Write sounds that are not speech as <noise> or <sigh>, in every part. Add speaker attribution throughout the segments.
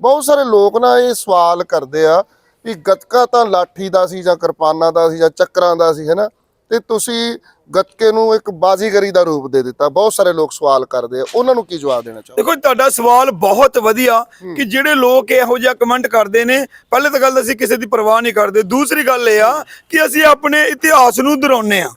Speaker 1: ਬਹੁਤ ਸਾਰੇ ਲੋਕ ਨਾ ਇਹ ਸਵਾਲ ਕਰਦੇ ਆ ਵੀ ਗੱਤਕਾ ਤਾਂ ਲਾਠੀ ਦਾ ਸੀ ਜਾਂ ਕਿਰਪਾਨਾਂ ਦਾ ਸੀ ਜਾਂ ਚੱਕਰਾਂ ਦਾ ਸੀ ਹੈਨਾ ਤੇ ਤੁਸੀਂ ਗੱਤਕੇ ਨੂੰ ਇੱਕ ਬਾਜ਼ੀਗਰੀ ਦਾ ਰੂਪ ਦੇ ਦਿੱਤਾ। ਬਹੁਤ ਸਾਰੇ ਲੋਕ ਸਵਾਲ ਕਰਦੇ ਆ। ਉਹਨਾਂ ਨੂੰ ਕੀ ਜਵਾਬ ਦੇਣਾ ਚਾਹੋ
Speaker 2: ਦੇਖੋ ਤੁਹਾਡਾ ਸਵਾਲ ਬਹੁਤ ਵਧੀਆ ਕਿ ਜਿਹੜੇ ਲੋਕ ਇਹੋ ਜਿਹਾ ਕਮੈਂਟ ਕਰਦੇ ਨੇ ਪਹਿਲੇ ਤਾਂ ਗੱਲ ਅਸੀਂ ਕਿਸੇ ਦੀ ਪਰਵਾਹ ਨਹੀਂ ਕਰਦੇ। ਦੂਸਰੀ ਗੱਲ ਇਹ ਆ ਕਿ ਅਸੀਂ ਆਪਣੇ ਇਤਿਹਾਸ ਨੂੰ ਦੁਹਰਾਉਂਦੇ ਆ।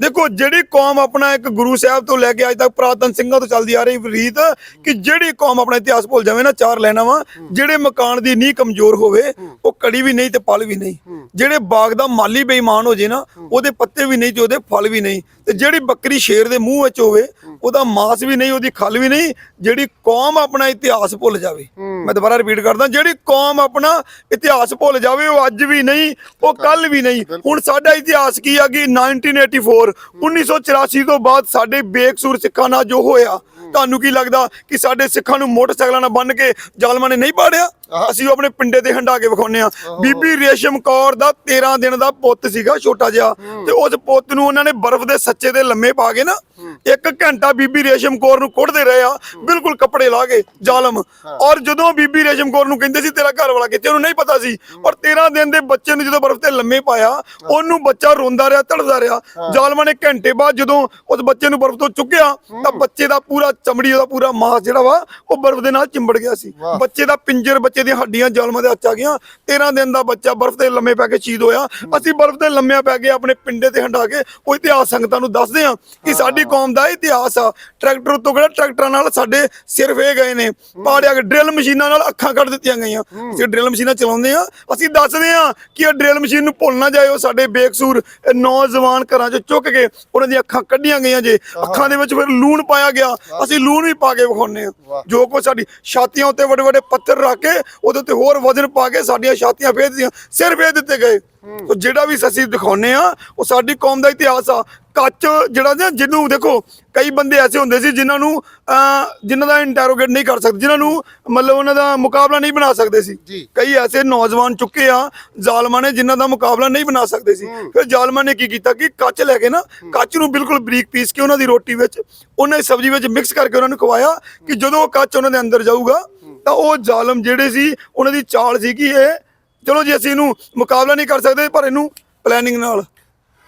Speaker 2: ਦੇਖੋ ਜਿਹੜੀ ਕੌਮ ਆਪਣਾ ਇੱਕ ਗੁਰੂ ਸਾਹਿਬ ਤੋਂ ਲੈ ਕੇ ਅੱਜ ਤੱਕ ਪ੍ਰਾਤਨ ਸਿੰਘਾਂ ਤੋਂ ਚੱਲਦੀ ਆ ਰਹੀ ਰੀਤ ਕਿ ਜਿਹੜੀ ਕੌਮ ਆਪਣਾ ਇਤਿਹਾਸ ਭੁੱਲ ਜਾਵੇ ਨਾ ਚਾਰ ਲੈਣਾ ਵਾ ਜਿਹੜੇ ਮਕਾਨ ਦੀ ਨੀਂਹ ਕਮਜ਼ੋਰ ਹੋਵੇ ਉਹ ਕੜੀ ਵੀ ਨਹੀਂ ਤੇ ਪਲ ਵੀ ਨਹੀਂ। ਜਿਹੜੇ ਬਾਗ ਦਾ ਮਾਲੀ ਬੇਈਮਾਨ ਹੋ ਜੇ ਨਾ ਉਹਦੇ ਪੱਤੇ ਵੀ ਨਹੀਂ ਤੇ ਉਹਦੇ ਫਲ ਵੀ ਨਹੀਂ। ਤੇ ਜਿਹੜੀ ਬੱਕਰੀ ਸ਼ੇਰ ਦੇ ਮੂੰਹ ਵਿੱਚ ਹੋਵੇ ਉਹਦਾ ਮਾਸ ਵੀ ਨਹੀਂ ਉਹਦੀ ਖਲ ਵੀ ਨਹੀਂ ਜਿਹੜੀ ਕੌਮ ਆਪਣਾ ਇਤਿਹਾਸ ਭੁੱਲ ਜਾਵੇ। ਮੈਂ ਦੁਬਾਰਾ ਰਿਪੀਟ ਕਰਦਾ ਜਿਹੜੀ ਕੌਮ ਆਪਣਾ ਇਤਿਹਾਸ ਭੁੱਲ ਜਾਵੇ ਉਹ ਅੱਜ ਵੀ ਨਹੀਂ ਉਹ ਕੱਲ ਵੀ ਨਹੀਂ। ਹੁਣ ਸਾਡਾ ਇਤਿਹਾਸ ਕੀ ਆ ਕਿ 1984 1984 ਤੋਂ ਬਾਅਦ ਸਾਡੇ ਬੇਕਸੂਰ ਸਿੱਖਾਂ ਨਾਲ ਜੋ ਹੋਇਆ ਤੁਹਾਨੂੰ ਕੀ ਲੱਗਦਾ ਕਿ ਸਾਡੇ ਸਿੱਖਾਂ ਨੂੰ ਮੋਟਰਸਾਈਕਲਾਂ ਨਾਲ ਬੰਨ ਕੇ ਜ਼ਾਲਮਾਂ ਨੇ ਨਹੀਂ ਪਾੜਿਆ? ਅਸੀਂ ਉਹ ਆਪਣੇ ਪਿੰਡੇ ਤੇ ਹੰਡਾ ਕੇ ਵਿਖਾਉਂਦੇ ਆ ਬੀਬੀ ਰੇਸ਼ਮ ਕੌਰ ਦਾ 13 ਦਿਨ ਦਾ ਪੁੱਤ ਸੀਗਾ ਛੋਟਾ ਜਿਹਾ। ਤੇ ਉਸ ਪੁੱਤ ਨੂੰ ਉਹਨਾਂ ਨੇ ਬਰਫ਼ ਦੇ ਸੱਚੇ ਦੇ ਲੰਮੇ ਪਾ ਕੇ ਨਾ ਇੱਕ ਘੰਟਾ ਬੀਬੀ ਰੇਸ਼ਮ ਕੌਰ ਨੂੰ ਕੁੱਟਦੇ ਰਹੇ ਆ ਬਿਲਕੁਲ ਕੱਪੜੇ ਲਾ ਕੇ ਜ਼ਾਲਮ। ਔਰ ਜਦੋਂ ਬੀਬੀ ਰੇਸ਼ਮ ਕੌਰ ਨੂੰ ਕਹਿੰਦੇ ਸੀ ਤੇਰਾ ਘਰ ਵਾਲਾ ਕਿੱਥੇ? ਉਹਨੂੰ ਨਹੀਂ ਪਤਾ ਸੀ। ਔਰ 13 ਦਿਨ ਦੇ ਬੱਚੇ ਨੂੰ ਜਦੋਂ ਬਰਫ਼ ਤੇ ਲੰਮੇ ਪਾਇਆ ਉਹਨੂੰ ਬੱਚਾ ਰੋਂਦਾ ਰਿਹਾ ਤੜਫਦਾ ਰਿਹਾ। ਜ਼ਾਲਮਾਂ ਨੇ ਘੰਟੇ ਬਾਅਦ ਜਦੋਂ ਉਸ ਬੱਚੇ ਨੂੰ ਬਰਫ਼ ਤੋਂ ਚੁੱਕਿਆ ਤਾਂ ਬੱਚੇ ਦਾ ਪੂਰਾ ਚਮੜੀ ਉਹਦਾ ਪੂਰਾ ਮਾਸ ਜਿਹੜਾ ਵਾ ਉਹ ਬਰਫ਼ ਦੇ ਨਾਲ ਚਿੰਬੜ ਗਿਆ ਸੀ। ਬੱਚੇ ਦਾ ਪਿੰਜਰ ਬੱਚੇ ਦੀਆਂ ਹੱਡੀਆਂ ਜ਼ਾਲਮਾਂ ਦੇ ਹੱਥ ਆ ਗਈਆਂ। 13 ਦਿਨ ਦਾ ਬੱਚਾ ਬਰਫ਼ ਤੇ ਲੰਮੇ ਪੈ ਕੇ ਸ਼ਹੀਦ ਹੋਇਆ। ਅਸੀਂ ਬਰਫ਼ ਤੇ ਲੰਮਿਆਂ ਪੈ ਕੇ ਆਪਣੇ ਪਿੰਡੇ ਤੇ ਹੰਡਾ ਕੇ ਉਹ ਇਤਿਹਾਸ ਸੰਗਤਾਂ ਨੂੰ ਦੱਸਦੇ ਆ ਕਿ ਸਾਡੀ ਕੌਮ ਦਾ ਇਤਿਹਾਸ ਆ। ਟਰੈਕਟਰ ਉੱਤੋਂ ਕਿਹੜਾ ਟਰੈਕਟਰਾਂ ਨਾਲ ਸਾਡੇ ਸਿਰ ਵੇ ਗਏ ਨੇ। ਪਾੜਿਆ ਕੇ ਡਰਿਲ ਮਸ਼ੀਨਾਂ ਨਾਲ ਅੱਖਾਂ ਕੱਢ ਦਿੱਤੀਆਂ ਗਈਆਂ। ਅਸੀਂ ਡਰਿਲ ਮਸ਼ੀਨਾਂ ਚਲਾਉਂਦੇ ਆ ਅਸੀਂ ਦੱਸਦੇ ਆ ਕਿ ਇਹ ਡਰਿਲ ਮਸ਼ੀਨ ਨੂੰ ਭੁੱਲ ਨਾ ਜਾਇਓ। ਸਾਡੇ ਬੇਕਸੂਰ ਨੌਜਵਾਨ ਘਰਾਂ 'ਚ ਚੁੱਕ ਕੇ ਉਹਨਾਂ ਦੀਆਂ ਅੱਖਾਂ ਕੱਢੀਆਂ ਗਈਆਂ ਜੇ। ਅੱਖਾਂ ਦੇ ਵਿੱਚ ਫਿਰ ਲੂਣ ਪਾਇਆ ਗਿਆ। ਅਸੀਂ ਲੂਣ ਵੀ ਪਾ ਕੇ ਵਿਖਾਉਂਦੇ ਆ। ਜੋ ਕੋ ਸਾਡੀ ਛਾਤੀਆਂ ਉੱਤੇ ਵੱਡੇ ਵੱਡੇ ਪੱਥਰ ਰੱਖ ਕੇ ਉਹਦੇ ਉੱਤੇ ਹੋਰ ਵਜ਼ਨ ਪਾ ਕੇ ਸਾਡੀਆਂ ਛਾਤੀਆਂ ਫੇਰ ਦਿੱਤੀਆਂ ਸਿਰ ਫੇਰ ਦਿੱਤੇ ਗਏ। ਉਹ ਜਿਹੜਾ ਵੀ ਅਸੀਂ ਦਿਖਾਉਂਦੇ ਆ ਉਹ ਸਾਡੀ ਕੌਮ ਦਾ ਇਤਿਹਾਸ ਆ। ਕੱਚ ਜਿਹੜਾ ਨਾ ਜਿਹਨੂੰ ਦੇਖੋ ਕਈ ਬੰਦੇ ਐਸੇ ਹੁੰਦੇ ਸੀ ਜਿਨ੍ਹਾਂ ਨੂੰ ਜਿਨ੍ਹਾਂ ਦਾ ਇੰਟਰੋਗੇਟ ਨਹੀਂ ਕਰ ਸਕਦੇ ਜਿਨ੍ਹਾਂ ਨੂੰ ਮਤਲਬ ਉਹਨਾਂ ਦਾ ਮੁਕਾਬਲਾ ਨਹੀਂ ਬਣਾ ਸਕਦੇ ਸੀ। ਕਈ ਐਸੇ ਨੌਜਵਾਨ ਚੁੱਕੇ ਆ ਜ਼ਾਲਮਾਂ ਨੇ ਜਿਨ੍ਹਾਂ ਦਾ ਮੁਕਾਬਲਾ ਨਹੀਂ ਬਣਾ ਸਕਦੇ ਸੀ। ਫਿਰ ਜ਼ਾਲਮਾਂ ਨੇ ਕੀ ਕੀਤਾ ਕਿ ਕੱਚ ਲੈ ਕੇ ਨਾ ਕੱਚ ਨੂੰ ਬਿਲਕੁਲ ਬਰੀਕ ਪੀਸ ਕੇ ਉਹਨਾਂ ਦੀ ਰੋਟੀ ਵਿੱਚ ਉਹਨਾਂ ਦੀ ਸਬਜ਼ੀ ਵਿੱਚ ਮਿਕਸ ਕਰਕੇ ਉਹਨਾਂ ਨੂੰ ਖਵਾਇਆ ਕਿ ਜਦੋਂ ਉਹ ਕੱਚ ਉਹਨਾਂ ਦੇ ਅੰਦਰ ਜਾਊਗਾ ਤਾਂ ਉਹ ਜ਼ਾਲਮ ਜਿਹੜੇ ਸੀ ਉਹਨਾਂ ਦੀ ਚਾਲ ਸੀ ਕਿ ਇਹ। ਚਲੋ ਜੀ ਅਸੀਂ ਇਹਨੂੰ ਮੁਕਾਬਲਾ ਨਹੀਂ ਕਰ ਸਕਦੇ ਪਰ ਇਹਨੂੰ ਪਲੈਨਿੰਗ ਨਾਲ।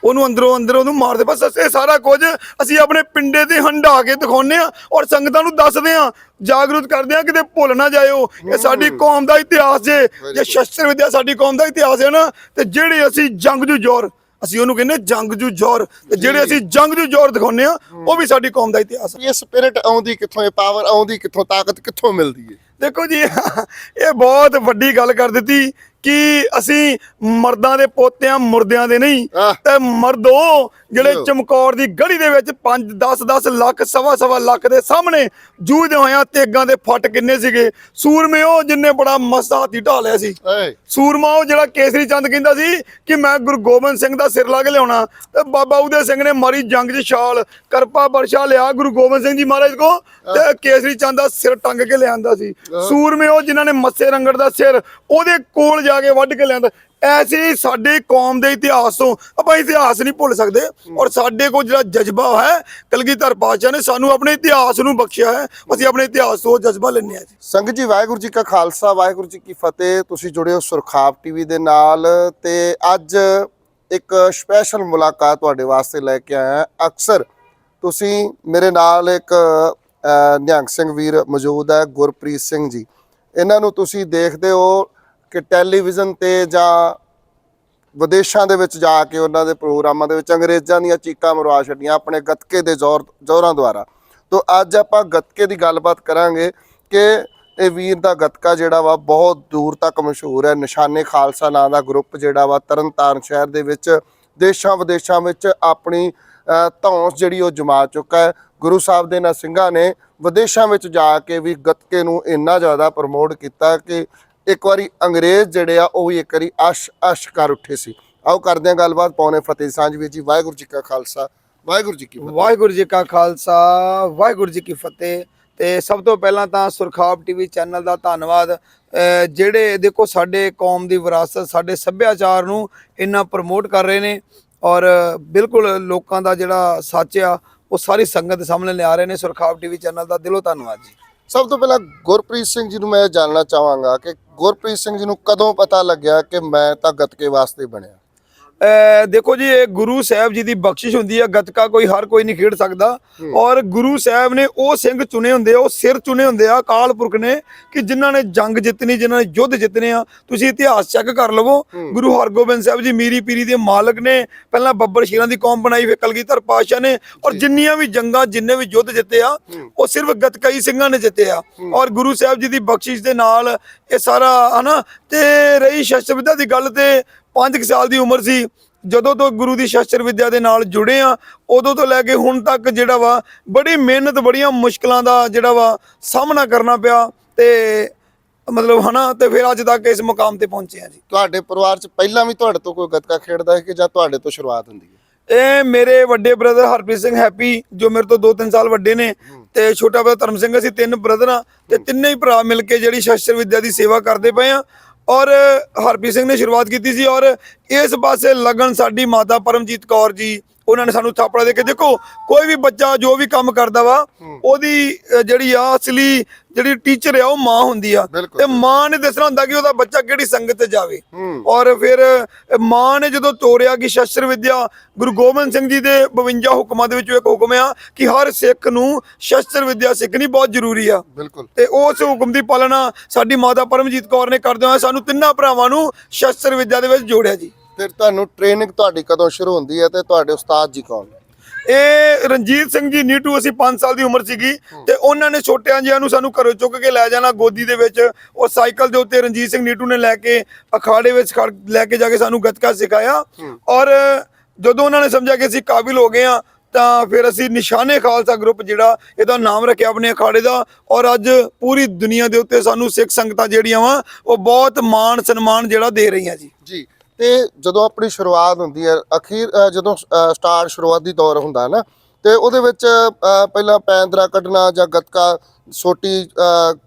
Speaker 2: ਉਹਨੂੰ ਅੰਦਰੋਂ ਅੰਦਰ ਉਹਨੂੰ ਮਾਰਦੇ। ਬਸ ਇਹ ਸਾਰਾ ਕੁਝ ਅਸੀਂ ਆਪਣੇ ਪਿੰਡੇ ਤੇ ਹੰਡਾ ਕੇ ਦਿਖਾਉਂਦੇ ਆ ਔਰ ਸੰਗਤਾਂ ਨੂੰ ਦੱਸਦੇ ਆ ਜਾਗਰੂਕ ਕਰਦੇ ਆ ਕਿਤੇ ਭੁੱਲ ਨਾ ਜਾਇਓ। ਇਹ ਸਾਡੀ ਕੌਮ ਦਾ ਇਤਿਹਾਸ ਜੇ ਜੇ ਸ਼ਸਤਰ ਵਿਦਿਆ ਸਾਡੀ ਕੌਮ ਦਾ ਇਤਿਹਾਸ ਹੈ ਨਾ ਤੇ ਜਿਹੜੇ ਅਸੀਂ ਜੰਗਜੂ ਜ਼ੋਰ ਅਸੀਂ ਉਹਨੂੰ ਕਹਿੰਦੇ ਜੰਗਜੂ ਜ਼ੋਰ। ਤੇ ਜਿਹੜੇ ਅਸੀਂ ਜੰਗਜੂ ਜ਼ੋਰ ਦਿਖਾਉਂਦੇ ਆ ਉਹ ਵੀ ਸਾਡੀ ਕੌਮ ਦਾ ਇਤਿਹਾਸ ਹੈ।
Speaker 1: ਇਹ ਸਪਿਰਿਟ ਆਉਂਦੀ ਕਿੱਥੋਂ ਇਹ ਪਾਵਰ ਆਉਂਦੀ ਕਿੱਥੋਂ ਤਾਕਤ ਕਿੱਥੋਂ ਮਿਲਦੀ ਹੈ?
Speaker 2: ਦੇਖੋ ਜੀ ਇਹ ਬਹੁਤ ਵੱਡੀ ਗੱਲ ਕਰ ਦਿੱਤੀ। ਕਿ ਅਸੀਂ ਮਰਦਾਂ ਦੇ ਪੋਤਿਆਂ ਮੁਰਦਿਆਂ ਦੇ ਨਹੀਂ। ਤੇ ਮਰਦੋ ਜਿਹੜੇ। ਚਮਕੌਰ ਦੀ ਗੜੀ ਦੇ ਵਿੱਚ 5 10 10 ਲੱਖ ਸਵਾ ਸਵਾ ਲੱਖ ਦੇ ਸਾਹਮਣੇ ਜੂਝਦੇ ਹੋਇਆਂ ਤੇਗਾਂ ਦੇ ਫੱਟ ਕਿੰਨੇ ਸੀਗੇ? ਸੂਰਮੇ ਉਹ ਜਿੰਨੇ ਬੜਾ ਮਸਤ ਹਾਥੀ ਢਾ ਲਿਆ ਸੀ। ਸੂਰਮਾ ਉਹ ਜਿਹੜਾ ਕੇਸਰੀ ਚੰਦ ਕਹਿੰਦਾ ਸੀ ਕਿ ਮੈਂ ਗੁਰੂ ਗੋਬਿੰਦ ਸਿੰਘ ਦਾ ਸਿਰ ਲਾ ਕੇ ਲਿਆਉਣਾ। ਤੇ ਬਾਬਾ ਉਦੇ ਸਿੰਘ ਨੇ ਮਾਰੀ ਜੰਗ 'ਚ ਛਾਲ ਕਰਪਾ ਬਰਸ਼ਾ ਲਿਆ ਗੁਰੂ ਗੋਬਿੰਦ ਸਿੰਘ ਜੀ ਮਹਾਰਾਜ ਕੋ ਤੇ ਕੇਸਰੀ ਚੰਦ ਦਾ ਸਿਰ ਟੰਗ ਕੇ ਲਿਆਂਦਾ ਸੀ। ਸੂਰਮੇ ਉਹ ਜਿਨ੍ਹਾਂ ਨੇ ਮੱਸੇ ਰੰਗੜ ਦਾ ਸਿਰ ਉਹਦੇ ਕੋਲ ਜਾ ਕੇ ਵੱਢ ਕੇ ਲਿਆਂਦਾ। ਐਸੇ ਸਾਡੇ ਕੌਮ ਦੇ ਇਤਿਹਾਸ ਤੋਂ ਆਪਾਂ ਇਤਿਹਾਸ ਨਹੀਂ ਭੁੱਲ ਸਕਦੇ। ਔਰ ਸਾਡੇ ਕੋਲ ਜਿਹੜਾ ਜਜ਼ਬਾ ਹੈ ਕਲਗੀਧਰ ਪਾਤਸ਼ਾਹ ਨੇ ਸਾਨੂੰ ਆਪਣੇ ਇਤਿਹਾਸ ਨੂੰ ਬਖਸ਼ਿਆ ਹੈ। ਅਸੀਂ ਆਪਣੇ ਇਤਿਹਾਸ ਤੋਂ ਜਜ਼ਬਾ ਲੈਂਦੇ ਹਾਂ ਜੀ।
Speaker 1: ਸੰਗਤ ਜੀ ਵਾਹਿਗੁਰੂ ਜੀ ਕਾ ਖਾਲਸਾ ਵਾਹਿਗੁਰੂ ਜੀ ਕੀ ਫਤਿਹ। ਤੁਸੀਂ ਜੁੜੇ ਹੋ ਸੁਰਖਾਬ ਟੀਵੀ ਦੇ ਨਾਲ ਤੇ ਅੱਜ ਇੱਕ ਸਪੈਸ਼ਲ ਮੁਲਾਕਾਤ ਤੁਹਾਡੇ ਵਾਸਤੇ ਲੈ ਕੇ ਆਇਆ। ਅਕਸਰ ਤੁਸੀਂ ਮੇਰੇ ਨਾਲ ਇੱਕ ਨਿਹੰਗ ਸਿੰਘ ਵੀਰ ਮੌਜੂਦ ਹੈ ਗੁਰਪ੍ਰੀਤ ਸਿੰਘ ਜੀ। ਇਹਨਾਂ ਨੂੰ ਤੁਸੀਂ ਦੇਖਦੇ ਹੋ ਕਿ ਟੈਲੀਵਿਜ਼ਨ ਤੇ ਜਾਂ ਵਿਦੇਸ਼ਾਂ ਦੇ ਵਿੱਚ ਜਾ ਕੇ ਉਹਨਾਂ ਦੇ ਪ੍ਰੋਗਰਾਮਾਂ ਦੇ ਵਿੱਚ ਅੰਗਰੇਜ਼ਾਂ ਦੀਆਂ ਚੀਕਾਂ ਮਰਵਾ ਛੱਡੀਆਂ ਆਪਣੇ ਗੱਤਕੇ ਦੇ ਜ਼ੋਰ ਜ਼ੋਰਾਂ ਦੁਆਰਾ। ਤੋਂ ਅੱਜ ਆਪਾਂ ਗੱਤਕੇ ਦੀ ਗੱਲਬਾਤ ਕਰਾਂਗੇ ਕਿ ਇਹ ਵੀਰ ਦਾ ਗੱਤਕਾ ਜਿਹੜਾ ਵਾ ਬਹੁਤ ਦੂਰ ਤੱਕ ਮਸ਼ਹੂਰ ਹੈ। ਨਿਸ਼ਾਨੇ ਖਾਲਸਾ ਨਾਂ ਦਾ ਗਰੁੱਪ ਜਿਹੜਾ ਵਾ ਤਰਨਤਾਰਨ ਸ਼ਹਿਰ ਦੇ ਵਿੱਚ ਦੇਸ਼ਾਂ ਵਿਦੇਸ਼ਾਂ ਵਿੱਚ ਆਪਣੀ ਧੌਂਸ ਜਿਹੜੀ ਉਹ ਜਮਾ ਚੁੱਕਾ ਹੈ। ਗੁਰੂ ਸਾਹਿਬ ਦੇ ਨਾਲ ਸਿੰਘਾਂ ਨੇ ਵਿਦੇਸ਼ਾਂ ਵਿੱਚ ਜਾ ਕੇ ਵੀ ਗੱਤਕੇ ਨੂੰ ਇੰਨਾ ਜ਼ਿਆਦਾ ਪ੍ਰਮੋਟ ਕੀਤਾ ਕਿ ਇੱਕ ਵਾਰੀ ਅੰਗਰੇਜ਼ ਜਿਹੜੇ ਆ, ਉਹ ਵੀ ਇੱਕ ਵਾਰੀ ਅਸ਼ ਅਸ਼ ਕਰ ਉੱਠੇ ਸੀ। ਆਓ ਕਰਦੇ ਹਾਂ ਗੱਲਬਾਤ, ਪੌਣੇ ਫਤਿਹ ਸਾਂਝ ਵੀਰ ਜੀ, ਵਾਹਿਗੁਰੂ ਜੀ ਕਾ ਖਾਲਸਾ, ਵਾਹਿਗੁਰੂ ਜੀ ਕੀ ਫਤਿਹ।
Speaker 2: ਵਾਹਿਗੁਰੂ ਜੀ ਕਾ ਖਾਲਸਾ, ਵਾਹਿਗੁਰੂ ਜੀ ਕੀ ਫਤਿਹ। ਤੇ ਸਭ ਤੋਂ ਪਹਿਲਾਂ ਤਾਂ ਸੁਰਖਾਬ ਟੀਵੀ ਚੈਨਲ ਦਾ ਧੰਨਵਾਦ। ਜਿਹੜੇ ਦੇਖੋ, ਸਾਡੇ ਕੌਮ ਦੀ ਵਿਰਾਸਤ, ਸਾਡੇ ਸੱਭਿਆਚਾਰ ਨੂੰ ਇੰਨਾ ਪ੍ਰਮੋਟ ਕਰ ਰਹੇ ਨੇ ਔਰ ਬਿਲਕੁਲ ਲੋਕਾਂ ਦਾ ਜਿਹੜਾ ਸੱਚ ਆ, ਉਹ ਸਾਰੀ ਸੰਗਤ ਸਾਹਮਣੇ ਲਿਆ ਰਹੇ ਨੇ। ਸੁਰਖਾਬ ਟੀਵੀ ਚੈਨਲ ਦਾ ਦਿਲੋਂ ਧੰਨਵਾਦ ਜੀ।
Speaker 1: ਸਭ ਤੋਂ ਪਹਿਲਾਂ ਗੁਰਪ੍ਰੀਤ ਸਿੰਘ ਜੀ ਨੂੰ ਮੈਂ ਇਹ ਜਾਣਨਾ ਚਾਹਾਂਗਾ ਕਿ ਗੁਰਪ੍ਰੀਤ ਸਿੰਘ ਜੀ ਨੂੰ ਕਦੋਂ ਪਤਾ ਲੱਗਿਆ ਕਿ ਮੈਂ ਤਾਂ ਗੱਤਕੇ ਵਾਸਤੇ ਬਣਿਆ?
Speaker 2: ਦੇਖੋ ਜੀ ਇਹ ਗੁਰੂ ਸਾਹਿਬ ਜੀ ਦੀ ਬਖਸ਼ਿਸ਼ ਹੁੰਦੀ ਹੈ ਗੱਤਕਾ ਕੋਈ ਹਰ ਕੋਈ ਨਹੀਂ ਖੇਡ ਸਕਦਾ। ਔਰ ਗੁਰੂ ਸਾਹਿਬ ਨੇ ਉਹ ਸਿੰਘ ਚੁਣੇ ਹੁੰਦੇ ਆ ਉਹ ਸਿਰ ਚੁਣੇ ਹੁੰਦੇ ਆ ਅਕਾਲ ਪੁਰਖ ਨੇ ਕਿ ਜਿਨ੍ਹਾਂ ਨੇ ਜੰਗ ਜਿੱਤਣੀ ਜਿਨ੍ਹਾਂ ਨੇ ਯੁੱਧ ਜਿੱਤਨੇ ਆ ਤੁਸੀਂ ਇਤਿਹਾਸ ਚੈੱਕ ਕਰ ਲਵੋ। ਗੁਰੂ ਹਰਗੋਬਿੰਦ ਸਾਹਿਬ ਜੀ ਮੀਰੀ ਪੀਰੀ ਦੇ ਮਾਲਕ ਨੇ ਪਹਿਲਾਂ ਬੱਬਰ ਸ਼ੇਰਾਂ ਦੀ ਕੌਮ ਬਣਾਈ ਫਿਰ ਕਲਗੀਧਰ ਪਾਤਸ਼ਾਹ ਨੇ ਔਰ ਜਿੰਨੀਆਂ ਵੀ ਜੰਗਾਂ ਜਿੰਨੇ ਵੀ ਯੁੱਧ ਜਿੱਤੇ ਆ ਉਹ ਸਿਰਫ ਗੱਤਕਾਈ ਸਿੰਘਾਂ ਨੇ ਜਿੱਤੇ ਆ। ਔਰ ਗੁਰੂ ਸਾਹਿਬ ਜੀ ਦੀ ਬਖਸ਼ਿਸ਼ ਦੇ ਨਾਲ ਇਹ ਸਾਰਾ ਹਨਾ ਤੇ ਰਹੀ ਸ਼ਸਤਰ ਵਿਦਿਆ ਦੀ ਗੱਲ ਤੇ 5 ਸਾਲ ਦੀ ਉਮਰ ਸੀ ਜਦੋਂ ਤੋਂ ਗੁਰੂ ਦੀ ਸ਼ਸਤਰ ਵਿਦਿਆ ਦੇ ਨਾਲ ਜੁੜੇ ਆ ਉਦੋਂ ਤੋਂ ਲੈ ਕੇ ਹੁਣ ਤੱਕ ਜਿਹੜਾ ਵਾ ਬੜੀ ਮਿਹਨਤ ਬੜੀਆਂ ਮੁਸ਼ਕਲਾਂ ਦਾ ਜਿਹੜਾ ਵਾ ਸਾਹਮਣਾ ਕਰਨਾ ਪਿਆ ਤੇ ਮਤਲਬ ਹਨਾ ਤੇ ਫਿਰ ਅੱਜ ਤੱਕ ਇਸ ਮੁਕਾਮ ਤੇ ਪਹੁੰਚੇ ਆ ਜੀ।
Speaker 1: ਤੁਹਾਡੇ ਪਰਿਵਾਰ 'ਚ ਪਹਿਲਾਂ ਵੀ ਤੁਹਾਡੇ ਤੋਂ ਕੋਈ ਗੱਤਕਾ ਖੇਡਦਾ ਹੈ ਕਿ ਜਾਂ ਤੁਹਾਡੇ ਤੋਂ ਸ਼ੁਰੂਆਤ ਹੁੰਦੀ ਹੈ?
Speaker 2: ਇਹ ਮੇਰੇ ਵੱਡੇ ਬ੍ਰਦਰ ਹਰਪ੍ਰੀਤ ਸਿੰਘ ਹੈਪੀ ਜੋ ਮੇਰੇ ਤੋਂ 2-3 ਸਾਲ ਵੱਡੇ ਨੇ ਤੇ ਛੋਟਾ ਬ੍ਰਦਰ ਧਰਮ ਸਿੰਘ ਅਸੀਂ ਤਿੰਨ ਬ੍ਰਦਰ ਆ ਤੇ ਤਿੰਨੇ ਹੀ ਭਰਾ ਮਿਲ ਕੇ ਜਿਹੜੀ ਸ਼ਸਤਰ ਵਿਦਿਆ ਦੀ ਸੇਵਾ ਕਰਦੇ ਪਏ ਆ ਔਰ ਹਰਪ੍ਰੀਤ ਸਿੰਘ ਨੇ ਸ਼ੁਰੂਆਤ ਕੀਤੀ ਸੀ ਔਰ ਇਸ ਪਾਸੇ ਲਗਨ ਸਾਡੀ ਮਾਤਾ ਪਰਮਜੀਤ ਕੌਰ ਜੀ ਉਹਨਾਂ ਨੇ ਸਾਨੂੰ ਥਾਪੜਾ ਦੇ ਕੇ ਦੇਖੋ ਕੋਈ ਵੀ ਬੱਚਾ ਜੋ ਵੀ ਕੰਮ ਕਰਦਾ ਵਾ ਉਹਦੀ ਜਿਹੜੀ ਆ ਅਸਲੀ ਜਿਹੜੀ ਟੀਚਰ ਆ ਉਹ ਮਾਂ ਹੁੰਦੀ ਆ। ਤੇ ਮਾਂ ਨੇ ਦੱਸਣਾ ਹੁੰਦਾ ਕਿ ਉਹਦਾ ਬੱਚਾ ਕਿਹੜੀ ਸੰਗਤ ਤੇ ਜਾਵੇ। ਔਰ ਫਿਰ ਮਾਂ ਨੇ ਜਦੋਂ ਤੋਰਿਆ ਕਿ ਸ਼ਸਤਰ ਵਿਦਿਆ ਗੁਰੂ ਗੋਬਿੰਦ ਸਿੰਘ ਜੀ ਦੇ 52 ਹੁਕਮਾਂ ਦੇ ਵਿੱਚੋਂ ਇੱਕ ਹੁਕਮ ਆ ਕਿ ਹਰ ਸਿੱਖ ਨੂੰ ਸ਼ਸਤਰ ਵਿਦਿਆ ਸਿੱਖਣੀ ਬਹੁਤ ਜ਼ਰੂਰੀ ਆ।
Speaker 1: ਬਿਲਕੁਲ।
Speaker 2: ਤੇ ਉਸ ਹੁਕਮ ਦੀ ਪਾਲਣਾ ਸਾਡੀ ਮਾਤਾ ਪਰਮਜੀਤ ਕੌਰ ਨੇ ਕਰਦੇ ਹੋਏ ਸਾਨੂੰ ਤਿੰਨਾਂ ਭਰਾਵਾਂ ਨੂੰ ਸ਼ਸਤਰ ਵਿਦਿਆ ਦੇ ਵਿੱਚ ਜੋੜਿਆ ਜੀ।
Speaker 1: ਫਿਰ ਤੁਹਾਨੂੰ ਟ੍ਰੇਨਿੰਗ ਤੁਹਾਡੀ ਕਦੋਂ ਸ਼ੁਰੂ ਹੁੰਦੀ ਹੈ ਤੇ ਤੁਹਾਡੇ ਉਸਤਾਦ ਜੀ ਕੌਣ?
Speaker 2: ਇਹ ਰਣਜੀਤ ਸਿੰਘ ਜੀ ਨੀਟੂ ਅਸੀਂ 5 ਸਾਲ ਦੀ ਉਮਰ ਸੀਗੀ ਤੇ ਉਹਨਾਂ ਨੇ ਛੋਟਿਆਂ ਜਿਹਾਂ ਨੂੰ ਸਾਨੂੰ ਘਰੋਂ ਚੁੱਕ ਕੇ ਲੈ ਜਾਣਾ ਗੋਦੀ ਦੇ ਵਿੱਚ। ਉਹ ਸਾਈਕਲ ਦੇ ਉੱਤੇ ਰਣਜੀਤ ਸਿੰਘ ਨੀਟੂ ਨੇ ਲੈ ਕੇ ਅਖਾੜੇ ਵਿੱਚ ਲੈ ਕੇ ਜਾ ਕੇ ਸਾਨੂੰ ਗੱਤਕਾ ਸਿਖਾਇਆ। ਔਰ ਜਦੋਂ ਉਹਨਾਂ ਨੇ ਸਮਝਿਆ ਕਿ ਅਸੀਂ ਕਾਬਿਲ ਹੋ ਗਏ ਆ ਤਾਂ ਫਿਰ ਅਸੀਂ ਨਿਸ਼ਾਨੇ ਖਾਲਸਾ ਗਰੁੱਪ ਜਿਹੜਾ ਇਹਦਾ ਨਾਮ ਰੱਖਿਆ ਆਪਣੇ ਅਖਾੜੇ ਦਾ। ਔਰ ਅੱਜ ਪੂਰੀ ਦੁਨੀਆ ਦੇ ਉੱਤੇ ਸਾਨੂੰ ਸਿੱਖ ਸੰਗਤਾਂ ਜਿਹੜੀਆਂ ਵਾ ਉਹ ਬਹੁਤ ਮਾਣ ਸਨਮਾਨ ਜਿਹੜਾ ਦੇ ਰਹੀਆਂ ਜੀ।
Speaker 1: ਜੀ ਤੇ ਜਦੋਂ ਆਪਣੀ ਸ਼ੁਰੂਆਤ ਹੁੰਦੀ ਹੈ, ਅਖੀਰ ਜਦੋਂ ਸਟਾਰਟ ਸ਼ੁਰੂਆਤੀ ਦੌਰ ਹੁੰਦਾ ਹੈ ਨਾ, ਤੇ ਉਹਦੇ ਵਿੱਚ ਪਹਿਲਾਂ ਪੈਂਦਰਾ ਕੱਢਣਾ ਜਾਂ ਗੱਤਕਾ ਛੋਟੀ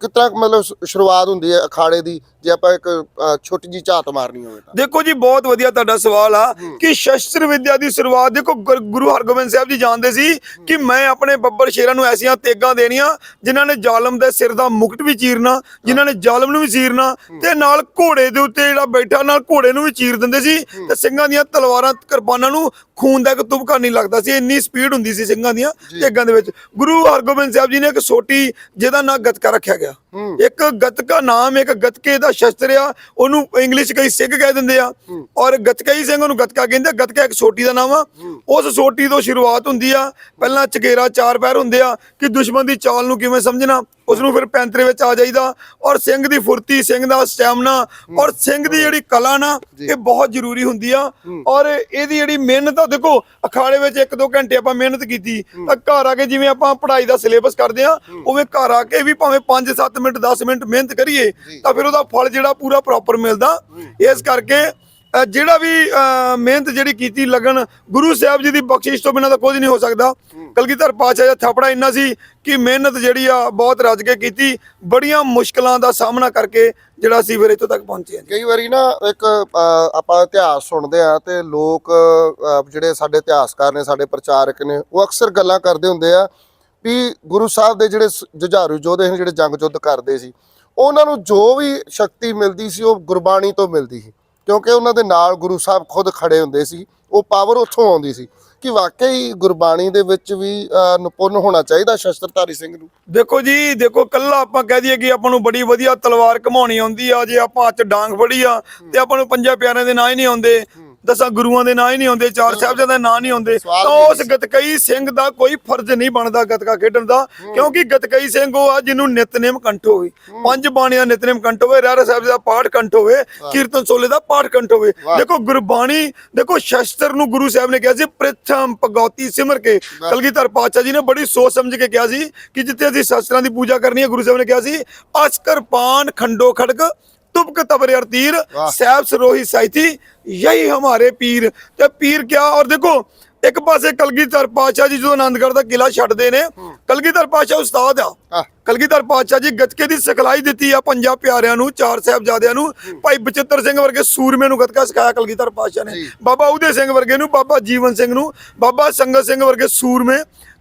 Speaker 1: ਕਿਤਨਾ ਮਤਲਬ ਸ਼ੁਰੂਆਤ ਹੁੰਦੀ ਹੈ ਅਖਾੜੇ ਦੀ ਜੇ ਆਪਾਂ ਇੱਕ ਛੋਟੀ ਜੀ ਝਾਤ ਮਾਰਨੀ ਹੋਵੇ ਤਾਂ?
Speaker 2: ਦੇਖੋ ਜੀ ਬਹੁਤ ਵਧੀਆ ਤੁਹਾਡਾ ਸਵਾਲ ਆ ਕਿ ਸ਼ਸਤਰ ਵਿਦਿਆ ਦੀ ਸ਼ੁਰੂਆਤ ਦੇਖੋ ਗੁਰ- ਗੁਰੂ ਹਰਗੋਬਿੰਦ ਸਾਹਿਬ ਜੀ ਜਾਣਦੇ ਸੀ ਕਿ ਮੈਂ ਆਪਣੇ ਬੱਬਰ ਸ਼ੇਰਾਂ ਨੂੰ ਐਸੀਆਂ ਤੇਗਾਂ ਦੇਣੀਆਂ ਜਿਨ੍ਹਾਂ ਨੇ ਜ਼ਾਲਮ ਦੇ ਸਿਰ ਦਾ ਮੁਕਟ ਵੀ ਚੀਰਨਾ ਜਿਨ੍ਹਾਂ ਨੇ ਜ਼ਾਲਮ ਨੂੰ ਵੀ ਚੀਰਨਾ ਤੇ ਨਾਲ ਘੋੜੇ ਦੇ ਉੱਤੇ ਜਿਹੜਾ ਬੈਠਾ ਨਾਲ ਘੋੜੇ ਨੂੰ ਵੀ ਚੀਰ ਦਿੰਦੇ ਸੀ ਤੇ ਸਿੰਘਾਂ ਦੀਆਂ ਤਲਵਾਰਾਂ ਕਿਰਪਾਨਾਂ ਨੂੰ ਖੂਨ ਦਾ ਇੱਕ ਤੁਬਕਾ ਨਹੀਂ ਲੱਗਦਾ ਸੀ ਇੰਨੀ ਸਪੀਡ ਹੁੰਦੀ ਸੀ ਸਿੰਘਾਂ ਦੀਆਂ ਤੇਗਾਂ ਦੇ ਵਿੱਚ। ਗੁਰੂ ਹਰਗੋਬਿੰਦ ਸਾਹਿਬ ਜੀ ਨੇ ਇੱਕ ਛੋਟੀ ਜਿਹਦਾ ਨਾਂ ਗੱਤਕਾ ਰੱਖਿਆ ਗਿਆ। ਇੱਕ ਗੱਤਕਾ ਨਾਮ ਇੱਕ ਗੱਤਕੇ ਦਾ ਸ਼ਸਤਰ ਆ ਉਹਨੂੰ ਇੰਗਲਿਸ਼ ਕਈ ਸਿੱਖ ਕਹਿ ਦਿੰਦੇ ਆ। ਔਰ ਗੱਤਕਾਈ ਸਿੰਘ ਉਹਨੂੰ ਗੱਤਕਾ ਕਹਿੰਦੇ। ਗੱਤਕਾ ਇੱਕ ਛੋਟੀ ਦਾ ਨਾਮ ਆ। ਉਸ ਛੋਟੀ ਤੋਂ ਸ਼ੁਰੂਆਤ ਹੁੰਦੀ ਆ। ਪਹਿਲਾਂ ਚਗੇਰਾ ਚਾਰ ਪੈਰ ਹੁੰਦੇ ਆ ਕਿ ਦੁਸ਼ਮਣ ਦੀ ਚਾਲ ਨੂੰ ਕਿਵੇਂ ਸਮਝਣਾ ਉਸ ਨੂੰ ਫਿਰ ਪੈਂਤਰੇ ਵਿੱਚ ਆ ਜਾਈਦਾ। ਔਰ ਸਿੰਘ ਦੀ ਫੁਰਤੀ ਸਿੰਘ ਦਾ ਸਟੈਮਨਾ ਔਰ ਸਿੰਘ ਦੀ ਜਿਹੜੀ ਕਲਾ ਨਾ ਇਹ ਬਹੁਤ ਜ਼ਰੂਰੀ ਹੁੰਦੀ ਆ। ਔਰ ਇਹਦੀ ਜਿਹੜੀ ਮਿਹਨਤ ਆ ਦੇਖੋ ਅਖਾੜੇ ਵਿੱਚ 1-2 ਘੰਟੇ ਆਪਾਂ ਮਿਹਨਤ ਕੀਤੀ ਤਾਂ ਘਰ ਆ ਕੇ ਜਿਵੇਂ ਆਪਾਂ ਪੜ੍ਹਾਈ ਦਾ ਸਿਲੇਬਸ ਕਰਦੇ ਆ ਉਵੇਂ ਘਰ ਆ ਕੇ ਵੀ ਭਾਵੇਂ 5-7 ਮਿੰਟ 10 ਮਿੰਟ ਮਿਹਨਤ ਕਰੀਏ ਤਾਂ ਫਿਰ ਉਹਦਾ ਫਲ ਜਿਹੜਾ ਪੂਰਾ ਪ੍ਰੋਪਰ ਮਿਲਦਾ। ਇਸ ਕਰਕੇ ਜਿਹੜਾ ਵੀ ਮਿਹਨਤ ਜਿਹੜੀ ਕੀਤੀ ਲਗਨ ਗੁਰੂ ਸਾਹਿਬ ਜੀ ਦੀ ਬਖਸ਼ਿਸ਼ ਤੋਂ ਬਿਨਾਂ ਤਾਂ ਕੁਝ ਨਹੀਂ ਹੋ ਸਕਦਾ। ਕਲਗੀਧਰ ਪਾਤਸ਼ਾਹ ਦਾ ਥਾਪੜਾ ਇੰਨਾ ਸੀ ਕਿ ਮਿਹਨਤ ਜਿਹੜੀ ਆ ਬਹੁਤ ਰੱਜ ਕੇ ਕੀਤੀ। ਬੜੀਆਂ ਮੁਸ਼ਕਲਾਂ ਦਾ ਸਾਹਮਣਾ ਕਰਕੇ ਜਿਹੜਾ ਅਸੀਂ ਫਿਰ ਇੱਥੋਂ ਤੱਕ ਪਹੁੰਚੇ ਹਾਂ ਜੀ।
Speaker 1: ਕਈ ਵਾਰੀ ਨਾ ਇੱਕ ਆਪਾਂ ਇਤਿਹਾਸ ਸੁਣਦੇ ਆ ਤੇ ਲੋਕ ਜਿਹੜੇ ਸਾਡੇ ਇਤਿਹਾਸਕਾਰ ਨੇ ਸਾਡੇ ਪ੍ਰਚਾਰਕ ਨੇ ਉਹ ਅਕਸਰ ਗੱਲਾਂ ਕਰਦੇ ਹੁੰਦੇ ਆ ਵੀ ਗੁਰੂ ਸਾਹਿਬ ਦੇ ਜਿਹੜੇ ਜੁਝਾਰੂ ਯੋਧੇ ਨੇ ਜਿਹੜੇ ਜੰਗ ਯੁੱਧ ਕਰਦੇ ਸੀ ਉਹਨਾਂ ਨੂੰ ਜੋ ਵੀ ਸ਼ਕਤੀ ਮਿਲਦੀ ਸੀ ਉਹ ਗੁਰਬਾਣੀ ਤੋਂ ਮਿਲਦੀ ਸੀ। ਕਿਉਂਕਿ ਉਹਨਾਂ ਦੇ ਨਾਲ ਗੁਰੂ ਸਾਹਿਬ ਖੁਦ ਖੜੇ ਹੁੰਦੇ ਸੀ ਉਹ ਪਾਵਰ ਉੱਥੋਂ ਆਉਂਦੀ ਸੀ ਕਿ ਵਾਕਈ ਗੁਰਬਾਣੀ ਦੇ ਵਿੱਚ ਵੀ ਅ, ਨਿਪੁੰਨ ਹੋਣਾ ਚਾਹੀਦਾ ਸ਼ਸਤਰਧਾਰੀ ਸਿੰਘ ਨੂੰ।
Speaker 2: ਦੇਖੋ ਜੀ ਦੇਖੋ ਕੱਲਾ ਆਪਾਂ ਕਹਿ ਦਈਏ ਕਿ ਆਪਾਂ ਨੂੰ ਬੜੀ ਵਧੀਆ ਤਲਵਾਰ ਘਮਾਉਣੀ ਆਉਂਦੀ ਆ ਜੇ ਆਪਾਂ ਅੱਜ ਡਾਂਗ ਫੜੀ ਆ ਤੇ ਆਪਾਂ ਨੂੰ ਪੰਜਾਂ ਪਿਆਰਿਆਂ ਦੇ ਨਾਂ ਹੀ ਨਹੀਂ ਆਉਂਦੇ। ਦਸਾਂ ਗੁਰੂਆਂ ਦੇ ਨਾਂ ਹੀ ਨਹੀਂ ਆਉਂਦੇ ਚਾਰ ਸਾਹਿਬਜ਼ਾਦਿਆਂ ਦੇ ਨਾਂ ਨਹੀਂ ਆਉਂਦੇ ਤਾਂ ਉਸ ਗਤਕਈ ਸਿੰਘ ਦਾ ਕੋਈ ਫਰਜ਼ ਨਹੀਂ ਬਣਦਾ ਗਤਕਾ ਖੇਡਣ ਦਾ ਕਿਉਂਕਿ ਗਤਕਈ ਸਿੰਘ ਉਹ ਆ ਜਿਹਨੂੰ ਨਿਤਨੇਮ ਕੰਠ ਹੋਵੇ। ਪੰਜ ਬਾਣੀਆਂ ਨਿਤਨੇਮ ਕੰਠ ਹੋਵੇ ਰਹਿਰਾ ਸਾਹਿਬ ਦਾ ਪਾਠ ਕੰਠ ਹੋਵੇ ਕੀਰਤਨ ਸੋਲੇ ਦਾ ਪਾਠ ਕੰਠ ਹੋਵੇ। ਦੇਖੋ ਗੁਰਬਾਣੀ ਦੇਖੋ ਸ਼ਸਤਰ ਨੂੰ ਗੁਰੂ ਸਾਹਿਬ ਨੇ ਕਿਹਾ ਸੀ ਪ੍ਰਥਮ ਭਗਉਤੀ ਸਿਮਰ ਕੇ। ਕਲਗੀਧਰ ਪਾਤਸ਼ਾਹ ਜੀ ਨੇ ਬੜੀ ਸੋਚ ਸਮਝ ਕੇ ਕਿਹਾ ਸੀ ਕਿ ਜਿੱਥੇ ਅਸੀਂ ਸ਼ਸਤਰਾਂ ਦੀ ਪੂਜਾ ਕਰਨੀ ਹੈ ਗੁਰੂ ਸਾਹਿਬ ਨੇ ਕਿਹਾ ਸੀ ਅਸਕਰ ਪਾਨ ਖੰਡੋ ਖੜਕ ਤੁਬਕ ਤਬਰ ਅਰ ਤੀਰ।
Speaker 1: ਵਾਹ।
Speaker 2: ਸੈਬ ਸਰੋਹੀ ਸਾਈਥੀ ਯਹੀ ਹਮਾਰੇ ਪੀਰ। ਤੇ ਪੀਰ ਕਿਆ? ਔਰ ਦੇਖੋ ਇੱਕ ਪਾਸੇ ਕਲਗੀਧਰ ਪਾਤਸ਼ਾਹ ਜੀ ਜਦੋਂ ਆਨੰਦਗੜ੍ਹ ਦਾ ਕਿਲਾ ਛੱਡਦੇ ਨੇ ਕਲਗੀਧਰ ਪਾਤਸ਼ਾਹ ਉਸਤਾਦ ਆ। ਕਲਗੀਧਰ ਪਾਤਸ਼ਾਹ ਜੀ ਗੱਤਕੇ ਦੀ ਸਿਖਲਾਈ ਦਿੱਤੀ ਆ ਪੰਜਾਂ ਪਿਆਰਿਆਂ ਨੂੰ ਚਾਰ ਸਾਹਿਬਜ਼ਾਦਿਆਂ ਨੂੰ। ਭਾਈ ਬਚਿੱਤਰ ਸਿੰਘ ਵਰਗੇ ਸੂਰਮੇ ਨੂੰ ਗੱਤਕਾ ਸਿਖਾਇਆ ਕਲਗੀਧਰ ਪਾਤਸ਼ਾਹ ਨੇ। ਬਾਬਾ ਉਦੇ ਸਿੰਘ ਵਰਗੇ ਨੂੰ ਬਾਬਾ ਜੀਵਨ ਸਿੰਘ ਨੂੰ ਬਾਬਾ ਸੰਗਤ ਸਿੰਘ ਵਰਗੇ ਸੂਰਮੇ।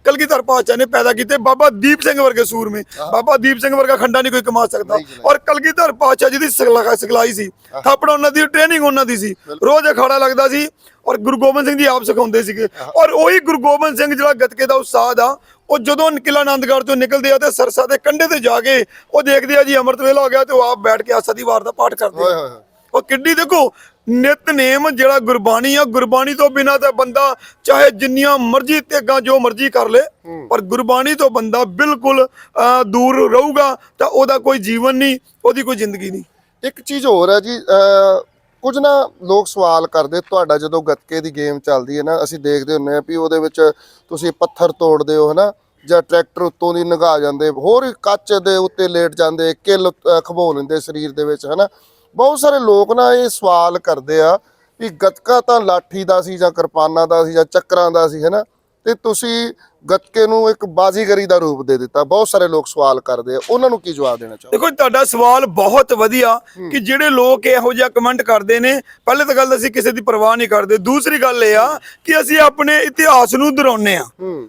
Speaker 2: ਕਲਗੀਧਰ ਪਾਤਸ਼ਾਹ ਨੇ ਪੈਦਾ ਕੀਤੇ ਬਾਬਾ ਦੀਪ ਸਿੰਘ ਵਰਗੇ ਸੂਰਮੇ। ਬਾਬਾ ਦੀਪ ਸਿੰਘ ਵਰਗਾ ਖੰਡਾ ਨਹੀਂ ਕੋਈ ਕਮਾ ਸਕਦਾ। ਔਰ ਕਲਗੀਧਰ ਪਾਤਸ਼ਾਹ ਜੀ ਦੀ ਸਿਖਲਾਈ ਸੀ। ਥਾਪੜਾ ਉਹਨਾਂ ਦੀ ਟ੍ਰੇਨਿੰਗ ਉਹਨਾਂ ਦੀ ਸੀ। ਰੋਜ਼ ਅਖਾੜਾ ਲੱਗਦਾ ਸੀ ਔਰ ਗੁਰੂ ਗੋਬਿੰਦ ਸਿੰਘ ਜੀ ਆਪ ਸਿਖਾਉਂਦੇ ਸੀਗੇ। ਔਰ ਉਹੀ ਗੁਰੂ ਗੋਬਿੰਦ ਸਿੰਘ ਜਿਹੜਾ ਗੱਤਕੇ ਦਾ ਉਸਤਾਦ ਆ ਉਹ ਜਦੋਂ ਕਿਲਾ ਆਨੰਦਗੜ੍ਹ ਤੋਂ ਨਿਕਲਦੇ ਆ ਤੇ ਸਰਸਾ ਦੇ ਕੰਢੇ ਤੇ ਜਾ ਕੇ ਉਹ ਦੇਖਦੇ ਆ ਜੀ ਅੰਮ੍ਰਿਤ ਵੇਲਾ ਹੋ ਗਿਆ ਤੇ ਉਹ ਆਪ ਬੈਠ ਕੇ ਆਸਾ ਦੀ ਵਾਰ ਦਾ ਪਾਠ ਕਰਦੇ ਆ।
Speaker 1: ਹੋਏ ਹੋਏ।
Speaker 2: ਉਹ ਕਿੱਡੀ ਦੇਖੋ ਨਿਤਨੇਮ ਜਿਹੜਾ ਗੁਰਬਾਣੀ ਆ ਗੁਰਬਾਣੀ ਤੋਂ ਬਿਨਾ ਤਾਂ ਬੰਦਾ ਚਾਹੇ ਜਿੰਨੀਆਂ ਮਰਜ਼ੀ ਤੇਗਾਂ ਜੋ ਮਰਜ਼ੀ ਕਰ ਲੇ ਪਰ ਗੁਰਬਾਣੀ ਤੋਂ ਬੰਦਾ ਬਿਲਕੁਲ ਦੂਰ ਰਹੂਗਾ ਤਾਂ ਉਹਦਾ ਕੋਈ ਜੀਵਨ ਨਹੀਂ ਉਹਦੀ ਕੋਈ ਜ਼ਿੰਦਗੀ ਨਹੀਂ।
Speaker 1: ਇੱਕ ਚੀਜ਼ ਹੋਰ ਹੈ ਜੀ ਕੁਝ ਨਾ ਲੋਕ ਸਵਾਲ ਕਰਦੇ ਤੁਹਾਡਾ ਜਦੋਂ ਗੱਤਕੇ ਦੀ ਗੇਮ ਚੱਲਦੀ ਹੈ ਨਾ ਅਸੀਂ ਦੇਖਦੇ ਹੁੰਨੇ ਆ ਵੀ ਉਹਦੇ ਵਿੱਚ ਤੁਸੀਂ ਪੱਥਰ ਤੋੜਦੇ ਹੋ ਹਨਾ ਜਾਂ ਟਰੈਕਟਰ ਉੱਤੋਂ ਦੀ ਨਗਾ ਜਾਂਦੇ ਹੋਰ ਕੱਚ ਦੇ ਉੱਤੇ ਲੇਟ ਜਾਂਦੇ ਕਿੱਲ ਖਬੋ ਲੈਂਦੇ ਸਰੀਰ ਦੇ ਵਿੱਚ ਹਨਾ। ਬਹੁਤ ਸਾਰੇ ਲੋਕ ਨਾ ਇਹ ਸਵਾਲ ਕਰਦੇ ਆ ਵੀ ਗੱਤਕਾ ਤਾਂ ਲਾਠੀ ਦਾ ਸੀ ਜਾਂ ਕਿਰਪਾਨਾਂ ਦਾ ਸੀ ਜਾਂ ਚੱਕਰਾਂ ਦਾ ਸੀ ਹਨਾ ਤੇ ਤੁਸੀਂ ਗੱਤਕੇ ਨੂੰ ਇੱਕ ਬਾਜ਼ੀਗਰੀ ਦਾ ਰੂਪ ਦੇ ਦਿੱਤਾ ਬਹੁਤ ਸਾਰੇ ਲੋਕ ਸਵਾਲ ਕਰਦੇ ਆ ਉਹਨਾਂ ਨੂੰ ਕੀ ਜਵਾਬ ਦੇਣਾ ਚਾਹੋ
Speaker 2: ਦੇਖੋ ਤੁਹਾਡਾ ਸਵਾਲ ਬਹੁਤ ਵਧੀਆ ਕਿ ਜਿਹੜੇ ਲੋਕ ਇਹੋ ਜਿਹਾ ਕਮੈਂਟ ਕਰਦੇ ਨੇ ਪਹਿਲੇ ਤਾਂ ਗੱਲ ਅਸੀਂ ਕਿਸੇ ਦੀ ਪਰਵਾਹ ਨਹੀਂ ਕਰਦੇ ਦੂਸਰੀ ਗੱਲ ਇਹ ਆ ਕਿ ਅਸੀਂ ਆਪਣੇ ਇਤਿਹਾਸ ਨੂੰ ਦੁਹਰਾਉਂਦੇ ਆ।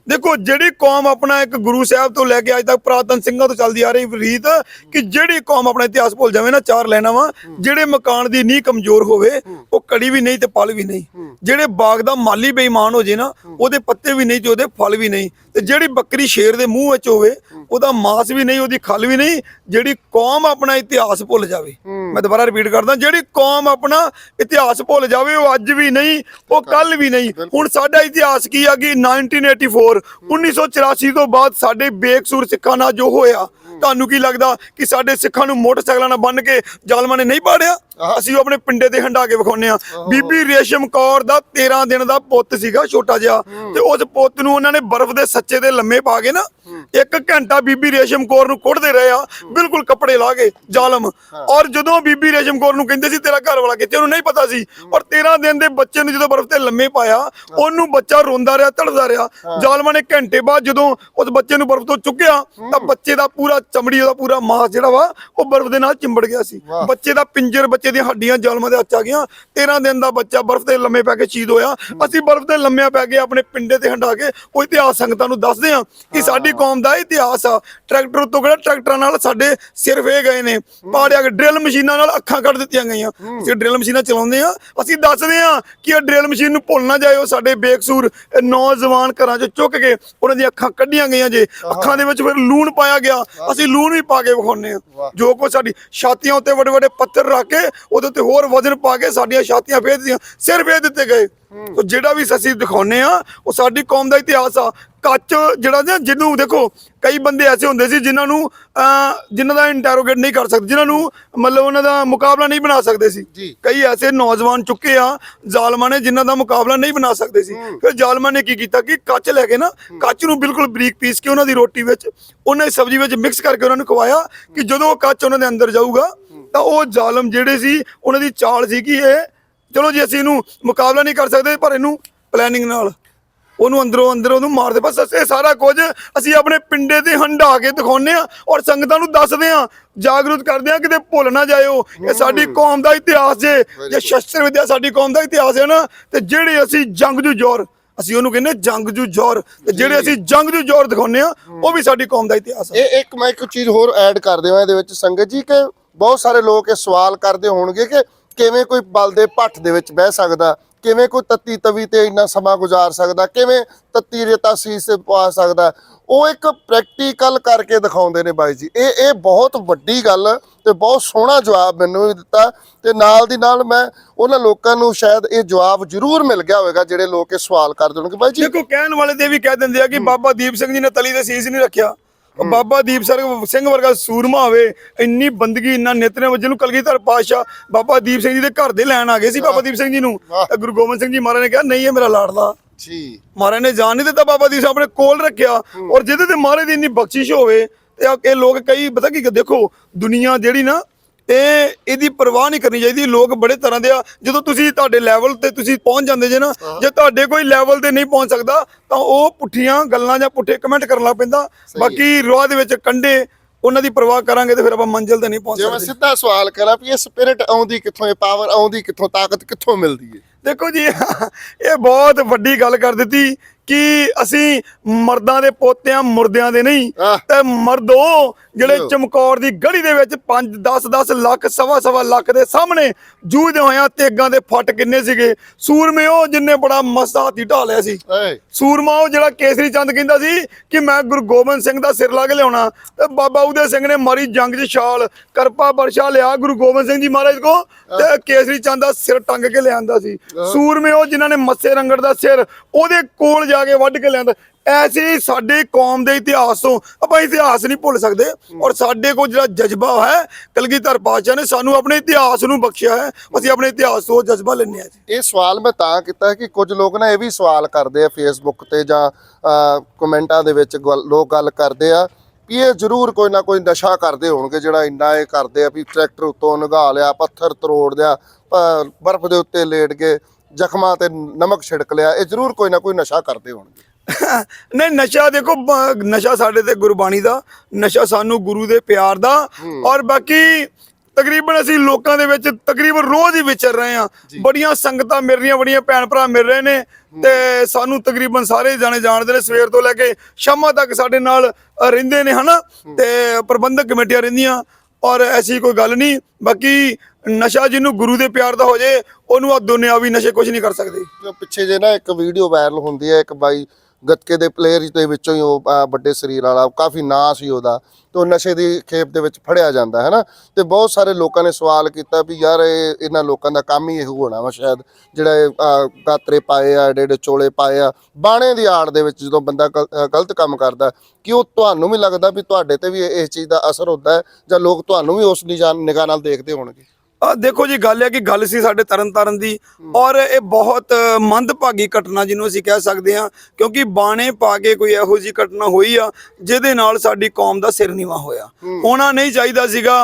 Speaker 2: ਦੇਖੋ ਜਿਹੜੀ ਕੌਮ ਆਪਣਾ ਇੱਕ ਗੁਰੂ ਸਾਹਿਬ ਤੋਂ ਲੈ ਕੇ ਅੱਜ ਤੱਕ ਪ੍ਰਾਤਨ ਸਿੰਘਾਂ ਤੋਂ ਚੱਲਦੀ ਆ ਰਹੀ ਰੀਤ ਕਿ ਜਿਹੜੀ ਕੌਮ ਆਪਣਾ ਇਤਿਹਾਸ ਭੁੱਲ ਜਾਵੇ ਨਾ ਚਾਰ ਲੈਣਾ ਵਾ ਜਿਹੜੇ ਮਕਾਨ ਦੀ ਨੀਂਹ ਕਮਜ਼ੋਰ ਹੋਵੇ ਉਹ ਕੜੀ ਵੀ ਨਹੀਂ ਤੇ ਪਲ ਵੀ ਨਹੀਂ। ਜਿਹੜੇ ਬਾਗ ਦਾ ਮਾਲੀ ਬੇਈਮਾਨ ਹੋ ਜੇ ਨਾ ਉਹਦੇ ਪੱਤੇ ਵੀ ਨਹੀਂ ਤੇ ਉਹਦੇ ਫਲ ਵੀ ਨਹੀਂ। ਤੇ ਜਿਹੜੀ ਬੱਕਰੀ ਸ਼ੇਰ ਦੇ ਮੂੰਹ ਵਿੱਚ ਹੋਵੇ ਉਹਦਾ ਮਾਸ ਵੀ ਨਹੀਂ ਉਹਦੀ ਖਲ ਵੀ ਨਹੀਂ ਜਿਹੜੀ ਕੌਮ ਆਪਣਾ ਇਤਿਹਾਸ ਭੁੱਲ ਜਾਵੇ। ਮੈਂ ਦੁਬਾਰਾ ਰਿਪੀਟ ਕਰਦਾ ਜਿਹੜੀ ਕੌਮ ਆਪਣਾ ਇਤਿਹਾਸ ਭੁੱਲ ਜਾਵੇ ਉਹ ਅੱਜ ਵੀ ਨਹੀਂ ਉਹ ਕੱਲ ਵੀ ਨਹੀਂ। ਹੁਣ ਸਾਡਾ ਇਤਿਹਾਸ ਕੀ ਆ ਕਿ 1984 1984 ਤੋਂ ਬਾਅਦ ਸਾਡੇ ਬੇਕਸੂਰ ਸਿੱਖਾਂ ਨਾਲ ਜੋ ਹੋਇਆ ਤੁਹਾਨੂੰ ਕੀ ਲੱਗਦਾ ਕਿ ਸਾਡੇ ਸਿੱਖਾਂ ਨੂੰ ਮੋਟਰਸਾਈਕਲਾਂ ਨਾਲ ਬੰਨ ਕੇ ਜ਼ਾਲਮਾਂ ਨੇ ਨਹੀਂ ਪਾੜਿਆ? ਅਸੀਂ ਉਹ ਆਪਣੇ ਪਿੰਡੇ ਤੇ ਹੰਡਾ ਕੇ ਵਿਖਾਉਂਦੇ ਆ ਬੀਬੀ ਰੇਸ਼ਮ ਕੌਰ ਦਾ 13 ਦਿਨ ਦਾ ਪੁੱਤ ਸੀਗਾ ਛੋਟਾ ਜਿਹਾ। ਤੇ ਉਸ ਪੁੱਤ ਨੂੰ ਉਹਨਾਂ ਨੇ ਬਰਫ਼ ਦੇ ਸੱਚੇ ਦੇ ਲੰਮੇ ਪਾ ਕੇ ਨਾ ਇੱਕ ਘੰਟਾ ਬੀਬੀ ਰੇਸ਼ਮ ਕੌਰ ਨੂੰ ਕੁੱਟਦੇ ਰਹੇ ਆ ਬਿਲਕੁਲ ਕੱਪੜੇ ਲਾ ਕੇ ਜ਼ਾਲਮ। ਔਰ ਜਦੋਂ ਬੀਬੀ ਰੇਸ਼ਮ ਕੌਰ ਨੂੰ ਕਹਿੰਦੇ ਸੀ ਤੇਰਾ ਘਰ ਵਾਲਾ ਕਿੱਥੇ? ਉਹਨੂੰ ਨਹੀਂ ਪਤਾ ਸੀ। ਔਰ 13 ਦਿਨ ਦੇ ਬੱਚੇ ਨੂੰ ਜਦੋਂ ਬਰਫ਼ ਤੇ ਲੰਮੇ ਪਾਇਆ ਉਹਨੂੰ ਬੱਚਾ ਰੋਂਦਾ ਰਿਹਾ ਤੜਫਦਾ ਰਿਹਾ। ਜ਼ਾਲਮਾਂ ਨੇ ਘੰਟੇ ਬਾਅਦ ਜਦੋਂ ਉਸ ਬੱਚੇ ਨੂੰ ਬਰਫ਼ ਤੋਂ ਚੁੱਕਿਆ ਤਾਂ ਬੱਚੇ ਦਾ ਪੂਰਾ ਚਮੜੀ ਉਹਦਾ ਪੂਰਾ ਮਾਸ ਜਿਹੜਾ ਵਾ ਉਹ ਬਰਫ਼ ਦੇ ਨਾਲ ਚਿੰਬੜ ਗਿਆ ਸੀ। ਬੱਚੇ ਦਾ ਪਿੰਜਰ ਬੱਚੇ ਦੀਆਂ ਹੱਡੀਆਂ ਜ਼ਾਲਮਾਂ ਦੇ ਹੱਥ ਆ ਗਈਆਂ। 13 ਦਿਨ ਦਾ ਬੱਚਾ ਬਰਫ਼ ਤੇ ਲੰਮੇ ਪੈ ਕੇ ਸ਼ਹੀਦ ਹੋਇਆ। ਅਸੀਂ ਬਰਫ਼ ਤੇ ਲੰਮਿਆਂ ਪੈ ਕੇ ਆਪਣੇ ਪਿੰਡੇ ਤੇ ਹੰਡਾ ਕੇ ਉਹ ਇਤਿਹਾਸ ਸੰਗਤਾਂ ਨੂੰ ਦੱਸਦੇ ਹਾਂ ਕਿ ਸਾਡੀ ਕੌਮ ਦਾ ਇਤਿਹਾਸ ਆ। ਟਰੈਕਟਰ ਉੱਤੋਂ ਕਿਹੜਾ ਟਰੈਕਟਰਾਂ ਨਾਲ ਸਾਡੇ ਸਿਰ ਵੇ ਗਏ ਨੇ। ਪਾੜਿਆ ਕੇ ਡਰਿਲ ਮਸ਼ੀਨਾਂ ਨਾਲ ਅੱਖਾਂ ਕੱਢ ਦਿੱਤੀਆਂ ਗਈਆਂ। ਅਸੀਂ ਡਰਿਲ ਮਸ਼ੀਨਾਂ ਚਲਾਉਂਦੇ ਆ ਅਸੀਂ ਦੱਸਦੇ ਆ ਕਿ ਇਹ ਡਰਿਲ ਮਸ਼ੀਨ ਨੂੰ ਭੁੱਲ ਨਾ ਜਾਇਓ। ਸਾਡੇ ਬੇਕਸੂਰ ਨੌਜਵਾਨ ਘਰਾਂ 'ਚ ਚੁੱਕ ਕੇ ਉਹਨਾਂ ਦੀਆਂ ਅੱਖਾਂ ਕੱਢੀਆਂ ਗਈਆਂ ਜੇ। ਅੱਖਾਂ ਦੇ ਵਿੱਚ ਫਿਰ ਲੂਣ ਪਾਇਆ ਗਿਆ। ਅਸੀਂ ਲੂਣ ਵੀ ਪਾ ਕੇ ਵਿਖਾਉਂਦੇ ਆ। ਜੋ ਕੋ ਸਾਡੀ ਛਾਤੀਆਂ ਉੱਤੇ ਵੱਡੇ ਵੱਡੇ ਪੱਥਰ ਰੱਖ ਕੇ ਉਹਦੇ ਉੱਤੇ ਹੋਰ ਵਜ਼ਨ ਪਾ ਕੇ ਸਾਡੀਆਂ ਛਾਤੀਆਂ ਫੇਰ ਦਿੱਤੀਆਂ ਸਿਰ ਫੇਰ ਦਿੱਤੇ ਗਏ। ਸੋ ਜਿਹੜਾ ਵੀ ਅਸੀਂ ਦਿਖਾਉਂਦੇ ਆ ਉਹ ਸਾਡੀ ਕੌਮ ਦਾ ਇਤਿਹਾਸ ਆ। ਕੱਚ ਜਿਹੜਾ ਨਾ ਜਿਹਨੂੰ ਦੇਖੋ ਕਈ ਬੰਦੇ ਐਸੇ ਹੁੰਦੇ ਸੀ ਜਿਨ੍ਹਾਂ ਨੂੰ ਜਿਨ੍ਹਾਂ ਦਾ ਇੰਟਰੋਗੇਟ ਨਹੀਂ ਕਰ ਸਕਦੇ ਜਿਨ੍ਹਾਂ ਨੂੰ ਮਤਲਬ ਉਹਨਾਂ ਦਾ ਮੁਕਾਬਲਾ ਨਹੀਂ ਬਣਾ ਸਕਦੇ ਸੀ। ਕਈ ਐਸੇ ਨੌਜਵਾਨ ਚੁੱਕੇ ਆ ਜ਼ਾਲਮਾਂ ਨੇ ਜਿਨ੍ਹਾਂ ਦਾ ਮੁਕਾਬਲਾ ਨਹੀਂ ਬਣਾ ਸਕਦੇ ਸੀ। ਫਿਰ ਜ਼ਾਲਮਾਂ ਨੇ ਕੀ ਕੀਤਾ ਕਿ ਕੱਚ ਲੈ ਕੇ ਨਾ ਕੱਚ ਨੂੰ ਬਿਲਕੁਲ ਬਰੀਕ ਪੀਸ ਕੇ ਉਹਨਾਂ ਦੀ ਰੋਟੀ ਵਿੱਚ ਉਹਨਾਂ ਦੀ ਸਬਜ਼ੀ ਵਿੱਚ ਮਿਕਸ ਕਰਕੇ ਉਹਨਾਂ ਨੂੰ ਖਵਾਇਆ ਕਿ ਜਦੋਂ ਉਹ ਕੱਚ ਉਹਨਾਂ ਦੇ ਅੰਦਰ ਜਾਊਗਾ ਤਾਂ ਉਹ ਜ਼ਾਲਮ ਜਿਹੜੇ ਸੀ ਉਹਨਾਂ ਦੀ ਚਾਲ ਸੀ ਕਿ ਇਹ। ਚਲੋ ਜੀ ਅਸੀਂ ਇਹਨੂੰ ਮੁਕਾਬਲਾ ਨਹੀਂ ਕਰ ਸਕਦੇ ਪਰ ਇਹਨੂੰ ਪਲੈਨਿੰਗ ਨਾਲ। ਉਹਨੂੰ ਅੰਦਰੋਂ ਅੰਦਰ ਉਹਨੂੰ ਮਾਰਦੇ। ਬਸ ਇਹ ਸਾਰਾ ਕੁਝ ਅਸੀਂ ਆਪਣੇ ਪਿੰਡੇ ਤੇ ਹੰਡਾ ਕੇ ਦਿਖਾਉਂਦੇ ਆ ਔਰ ਸੰਗਤਾਂ ਨੂੰ ਦੱਸਦੇ ਆ ਜਾਗਰੂਕ ਕਰਦੇ ਆ ਕਿਤੇ ਭੁੱਲ ਨਾ ਜਾਇਓ। ਇਹ ਸਾਡੀ ਕੌਮ ਦਾ ਇਤਿਹਾਸ ਜੇ ਜੇ ਸ਼ਸਤਰ ਵਿਦਿਆ ਸਾਡੀ ਕੌਮ ਦਾ ਇਤਿਹਾਸ ਹੈ ਨਾ ਤੇ ਜਿਹੜੇ ਅਸੀਂ ਜੰਗਜੂ ਜ਼ੋਰ ਅਸੀਂ ਉਹਨੂੰ ਕਹਿੰਦੇ ਜੰਗਜੂ ਜ਼ੋਰ ਤੇ ਜਿਹੜੇ ਅਸੀਂ ਜੰਗਜੂ ਜ਼ੋਰ ਦਿਖਾਉਂਦੇ ਆ ਉਹ ਵੀ ਸਾਡੀ ਕੌਮ ਦਾ ਇਤਿਹਾਸ ਹੈ।
Speaker 1: ਇਹ ਇੱਕ ਮੈਂ ਇੱਕ ਚੀਜ਼ ਹੋਰ ਐਡ ਕਰ ਦਿਆਂ ਇਹਦੇ ਵਿੱਚ ਸੰਗਤ ਜੀ ਕਿ ਬਹੁਤ ਸਾਰੇ ਲੋਕ ਇਹ ਸਵਾਲ ਕਰਦੇ ਹੋਣਗੇ ਕਿ ਕਿਵੇਂ ਕੋਈ ਬਲ ਦੇ ਭੱਠ ਦੇ ਵਿੱਚ ਬਹਿ ਸਕਦਾ ਕਿਵੇਂ ਕੋਈ ਤੱਤੀ ਤਵੀ ਤੇ ਇੰਨਾ ਸਮਾਂ ਗੁਜ਼ਾਰ ਸਕਦਾ ਕਿਵੇਂ ਤੱਤੀ ਰੇਤਾ ਸੀਸ ਤੇ ਪਾ ਸਕਦਾ। ਉਹ ਇੱਕ ਪ੍ਰੈਕਟੀਕਲ ਕਰਕੇ ਦਿਖਾਉਂਦੇ ਨੇ ਬਾਈ ਜੀ। ਇਹ ਇਹ ਬਹੁਤ ਵੱਡੀ ਗੱਲ ਤੇ ਬਹੁਤ ਸੋਹਣਾ ਜਵਾਬ ਮੈਨੂੰ ਵੀ ਦਿੱਤਾ ਤੇ ਨਾਲ ਦੀ ਨਾਲ ਮੈਂ ਉਹਨਾਂ ਲੋਕਾਂ ਨੂੰ ਸ਼ਾਇਦ ਇਹ ਜਵਾਬ ਜ਼ਰੂਰ ਮਿਲ ਗਿਆ ਹੋਵੇਗਾ ਜਿਹੜੇ ਲੋਕ ਇਹ ਸਵਾਲ ਕਰਦੇ ਹੋਣਗੇ। ਬਾਈ ਜੀ
Speaker 2: ਦੇਖੋ ਕਹਿਣ ਵਾਲੇ ਤੇ ਇਹ ਵੀ ਕਹਿ ਦਿੰਦੇ ਆ ਕਿ ਬਾਬਾ ਦੀਪ ਸਿੰਘ ਜੀ ਨੇ ਤਲੀ ਦੇ ਸੀਸ ਨਹੀਂ ਰੱਖਿਆ। ਬਾਬਾ ਦੀਪ ਸਰ- ਸਿੰਘ ਵਰਗਾ ਸੂਰਮਾ ਹੋਵੇ ਇੰਨੀ ਬੰਦਗੀ ਇੰਨਾ ਨਿਤਨੇ ਜਿਹਨੂੰ ਕਲਗੀਧਰ ਪਾਤਸ਼ਾਹ ਬਾਬਾ ਦੀਪ ਸਿੰਘ ਜੀ ਦੇ ਘਰ ਦੇ ਲੈਣ ਆ ਗਏ ਸੀ ਬਾਬਾ ਦੀਪ ਸਿੰਘ ਜੀ ਨੂੰ। ਤਾਂ ਗੁਰੂ ਗੋਬਿੰਦ ਸਿੰਘ ਜੀ ਮਹਾਰਾਜ ਨੇ ਕਿਹਾ ਨਹੀਂ ਇਹ ਮੇਰਾ ਲਾਡਲਾ।
Speaker 1: ਜੀ।
Speaker 2: ਮਹਾਰਾਜ ਨੇ ਜਾਣ ਨਹੀਂ ਦਿੱਤਾ ਬਾਬਾ ਦੀਪ ਸਿੰਘ ਆਪਣੇ ਕੋਲ ਰੱਖਿਆ। ਔਰ ਜਿਹਦੇ ਤੇ ਮਹਾਰਾਜ ਦੀ ਇੰਨੀ ਬਖਸ਼ਿਸ਼ ਹੋਵੇ ਤੇ ਇਹ ਲੋਕ ਕਈ ਪਤਾ ਕੀ ਦੇਖੋ ਦੁਨੀਆ ਜਿਹੜੀ ਨਾ ਇਹ ਇਹਦੀ ਪਰਵਾਹ ਨਹੀਂ ਕਰਨੀ ਚਾਹੀਦੀ। ਲੋਕ ਬੜੇ ਤਰ੍ਹਾਂ ਦੇ ਆ। ਜਦੋਂ ਤੁਸੀਂ ਤੁਹਾਡੇ ਲੈਵਲ ਤੇ ਤੁਸੀਂ ਪਹੁੰਚ ਜਾਂਦੇ ਜੇ ਨਾ ਜੇ ਤੁਹਾਡੇ ਕੋਈ ਲੈਵਲ ਤੇ ਨਹੀਂ ਪਹੁੰਚ ਸਕਦਾ ਤਾਂ ਉਹ ਪੁੱਠੀਆਂ ਗੱਲਾਂ ਜਾਂ ਪੁੱਠੇ ਕਮੈਂਟ ਕਰਨ ਲੱਗ ਪੈਂਦਾ। ਬਾਕੀ ਰਾਹ ਦੇ ਵਿੱਚ ਕੰਡੇ ਉਹਨਾਂ ਦੀ ਪਰਵਾਹ ਕਰਾਂਗੇ ਤੇ ਫਿਰ ਆਪਾਂ ਮੰਜ਼ਿਲ ਤੇ ਨਹੀਂ ਪਹੁੰਚ
Speaker 1: ਜੇ ਮੈਂ
Speaker 2: ਸਕਦੇ।
Speaker 1: ਸਿੱਧਾ ਸਵਾਲ ਕਰਾਂ ਵੀ ਇਹ ਸਪਿਰਿਟ ਆਉਂਦੀ ਕਿੱਥੋਂ ਇਹ ਪਾਵਰ ਆਉਂਦੀ ਕਿੱਥੋਂ ਤਾਕਤ ਕਿੱਥੋਂ ਮਿਲਦੀ ਹੈ
Speaker 2: ਦੇਖੋ ਜੀ ਇਹ ਬਹੁਤ ਵੱਡੀ ਗੱਲ ਕਰ ਦਿੱਤੀ। ਕਿ ਅਸੀਂ ਮਰਦਾਂ ਦੇ ਪੋਤਿਆਂ ਮੁਰਦਿਆਂ ਦੇ ਨਹੀਂ। ਤੇ ਮਰਦੋ ਜਿਹੜੇ। ਚਮਕੌਰ ਦੀ ਗੜੀ ਦੇ ਵਿੱਚ 5 10 10 ਲੱਖ ਸਵਾ ਸਵਾ ਲੱਖ ਦੇ ਸਾਹਮਣੇ ਜੂਝਦੇ ਹੋਇਆਂ ਤੇਗਾਂ ਦੇ ਫੱਟ ਕਿੰਨੇ ਸੀਗੇ? ਸੂਰਮੇ ਉਹ ਜਿੰਨੇ ਬੜਾ ਮਸਤ ਹਾਥੀ ਢਾ ਲਿਆ ਸੀ। ਸੂਰਮਾ ਉਹ ਜਿਹੜਾ ਕੇਸਰੀ ਚੰਦ ਕਹਿੰਦਾ ਸੀ ਕਿ ਮੈਂ ਗੁਰੂ ਗੋਬਿੰਦ ਸਿੰਘ ਦਾ ਸਿਰ ਲਾ ਕੇ ਲਿਆਉਣਾ। ਤੇ ਬਾਬਾ ਉਦੇ ਸਿੰਘ ਨੇ ਮਾਰੀ ਜੰਗ 'ਚ ਛਾਲ ਕਰਪਾ ਬਰਸ਼ਾ ਲਿਆ ਗੁਰੂ ਗੋਬਿੰਦ ਸਿੰਘ ਜੀ ਮਹਾਰਾਜ ਕੋ ਤੇ ਕੇਸਰੀ ਚੰਦ ਦਾ ਸਿਰ ਟੰਗ ਕੇ ਲਿਆਂਦਾ ਸੀ। ਸੂਰਮੇ ਉਹ ਜਿਨ੍ਹਾਂ ਨੇ ਮੱਸੇ ਰੰਗੜ ਦਾ ਸਿਰ ਉਹਦੇ ਕੋਲ ਜਾ ਕੇ ਵੱਢ ਕੇ ਲਿਆਂਦਾ। ਐਸੀ ਸਾਡੇ ਕੌਮ ਦੇ ਇਤਿਹਾਸ ਤੋਂ ਆਪਾਂ ਇਤਿਹਾਸ ਨਹੀਂ ਭੁੱਲ ਸਕਦੇ। ਔਰ ਸਾਡੇ ਕੋਲ ਜਿਹੜਾ ਜਜ਼ਬਾ ਹੈ ਕਲਗੀਧਰ ਪਾਤਸ਼ਾਹ ਨੇ ਸਾਨੂੰ ਆਪਣੇ ਇਤਿਹਾਸ ਨੂੰ ਬਖਸ਼ਿਆ ਹੈ। ਅਸੀਂ ਆਪਣੇ ਇਤਿਹਾਸ ਤੋਂ ਜਜ਼ਬਾ ਲੈਂਦੇ ਹਾਂ ਜੀ।
Speaker 1: ਇਹ ਸਵਾਲ ਮੈਂ ਤਾਂ ਕੀਤਾ ਕਿ ਕੁਝ ਲੋਕ ਨਾ ਇਹ ਵੀ ਸਵਾਲ ਕਰਦੇ ਆ ਫੇਸਬੁੱਕ ਤੇ ਜਾਂ ਕਮੈਂਟਾਂ ਦੇ ਵਿੱਚ ਲੋਕ ਗੱਲ ਕਰਦੇ ਆ ਵੀ ਇਹ ਜ਼ਰੂਰ ਕੋਈ ਨਾ ਕੋਈ ਨਸ਼ਾ ਕਰਦੇ ਹੋਣਗੇ ਜਿਹੜਾ ਇੰਨਾ ਇਹ ਕਰਦੇ ਆ ਵੀ ਟਰੈਕਟਰ ਉੱਤੋਂ ਨਗਾ ਲਿਆ ਪੱਥਰ ਤਰੋੜ ਦਿਆ ਬਰਫ਼ ਦੇ ਉੱਤੇ ਲੇਟ ਕੇ ਜ਼ਖਮਾਂ ਤੇ ਨਮਕ ਛਿੜਕ ਲਿਆ ਇਹ ਜ਼ਰੂਰ ਕੋਈ ਨਾ ਕੋਈ ਨਸ਼ਾ ਕਰਦੇ ਹੋਣਗੇ। <laughs>
Speaker 2: ਨਹੀਂ ਨਸ਼ਾ ਦੇਖੋ ਨਸ਼ਾ ਸਾਡੇ ਤੇ ਗੁਰਬਾਣੀ ਦਾ ਨਸ਼ਾ ਸਾਨੂੰ ਗੁਰੂ ਦੇ ਪਿਆਰ ਦਾ ਔਰ ਬਾਕੀ ਤਕਰੀਬਨ ਅਸੀਂ ਲੋਕਾਂ ਦੇ ਵਿੱਚ ਤਕਰੀਬਨ ਰੋਜ਼ ਹੀ ਵਿਚਰ ਰਹੇ ਆ ਬੜੀਆਂ ਸੰਗਤਾਂ ਮਿਲ ਰਹੀਆਂ ਬੜੀਆਂ ਭੈਣ ਭਰਾ ਮਿਲ ਰਹੇ ਨੇ ਤੇ ਸਾਨੂੰ ਤਕਰੀਬਨ ਸਾਰੇ ਜਾਣੇ ਜਾਣਦੇ ਨੇ ਸਵੇਰ ਤੋਂ ਲੈ ਕੇ ਸ਼ਾਮਾਂ ਤੱਕ ਸਾਡੇ ਨਾਲ ਰਹਿੰਦੇ ਨੇ ਹਨਾ? ਤੇ ਪ੍ਰਬੰਧਕ ਕਮੇਟੀਆਂ ਰਹਿੰਦੀਆਂ ਔਰ ਐਸੀ ਕੋਈ ਗੱਲ ਨਹੀਂ, ਬਾਕੀ ਨਸ਼ਾ ਜਿਹਨੂੰ ਗੁਰੂ ਦੇ ਪਿਆਰ ਦਾ ਹੋ ਜੇ, ਉਹਨੂੰ ਆ ਦੁਨਿਆਵੀ ਨਸ਼ੇ ਕੁਝ ਨਹੀਂ ਕਰ ਸਕਦੇ।
Speaker 1: ਪਿੱਛੇ ਜੇ ਨਾ ਇੱਕ ਵੀਡੀਓ ਵਾਇਰਲ ਹੁੰਦੀ ਹੈ, ਇੱਕ ਬਾਈ ਗੱਤਕੇ ਦੇ ਪਲੇਅਰ ਦੇ ਵਿੱਚੋਂ ਹੀ ਉਹ ਵੱਡੇ ਸਰੀਰ ਵਾਲਾ ਕਾਫੀ ਨਾਂ ਸੀ ਉਹਦਾ ਤੇ ਉਹ ਨਸ਼ੇ ਦੀ ਖੇਪ ਦੇ ਵਿੱਚ ਫੜਿਆ ਜਾਂਦਾ ਹੈ ਨਾ? ਤੇ ਬਹੁਤ ਸਾਰੇ ਲੋਕਾਂ ਨੇ ਸਵਾਲ ਕੀਤਾ ਵੀ ਯਾਰ ਇਹ ਇਹਨਾਂ ਲੋਕਾਂ ਦਾ ਕੰਮ ਹੀ ਇਹੋ ਹੋਣਾ ਵਾ ਸ਼ਾਇਦ ਜਿਹੜਾ ਇਹ, ਗਾਤਰੇ ਪਾਏ ਆ ਏਡੇ ਏਡੇ ਚੋਲੇ ਪਾਏ ਆ ਬਾਣੇ ਦੀ ਆੜ ਦੇ ਵਿੱਚ ਜਦੋਂ ਬੰਦਾ ਗਲ- ਗਲਤ ਕੰਮ ਕਰਦਾ ਕਿ ਉਹ ਤੁਹਾਨੂੰ ਵੀ ਲੱਗਦਾ ਵੀ ਤੁਹਾਡੇ ਤੇ ਵੀ ਇਸ ਚੀਜ਼ ਦਾ ਅਸਰ ਹੁੰਦਾ ਹੈ ਜਾਂ ਲੋਕ ਤੁਹਾਨੂੰ ਵੀ ਉਸ ਨਿਗਾਹ ਨਾਲ ਦੇਖਦੇ ਹੋਣਗੇ?
Speaker 2: ਆ ਦੇਖੋ ਜੀ ਗੱਲ ਹੈ ਕਿ ਗੱਲ ਸੀ ਸਾਡੇ ਤਰਨ ਤਾਰਨ ਦੀ ਔਰ ਇਹ ਬਹੁਤ ਮੰਦਭਾਗੀ ਘਟਨਾ ਜਿਹਨੂੰ ਅਸੀਂ ਕਹਿ ਸਕਦੇ ਹਾਂ ਕਿਉਂਕਿ ਬਾਣੇ ਪਾ ਕੇ ਕੋਈ ਇਹੋ ਜੀ ਘਟਨਾ ਹੋਈ ਆ ਜਿਹਦੇ ਨਾਲ ਸਾਡੀ ਕੌਮ ਦਾ ਸਿਰ ਨੀਵਾ ਹੋਇਆ। ਹੋਣਾ ਨਹੀਂ ਚਾਹੀਦਾ ਸੀਗਾ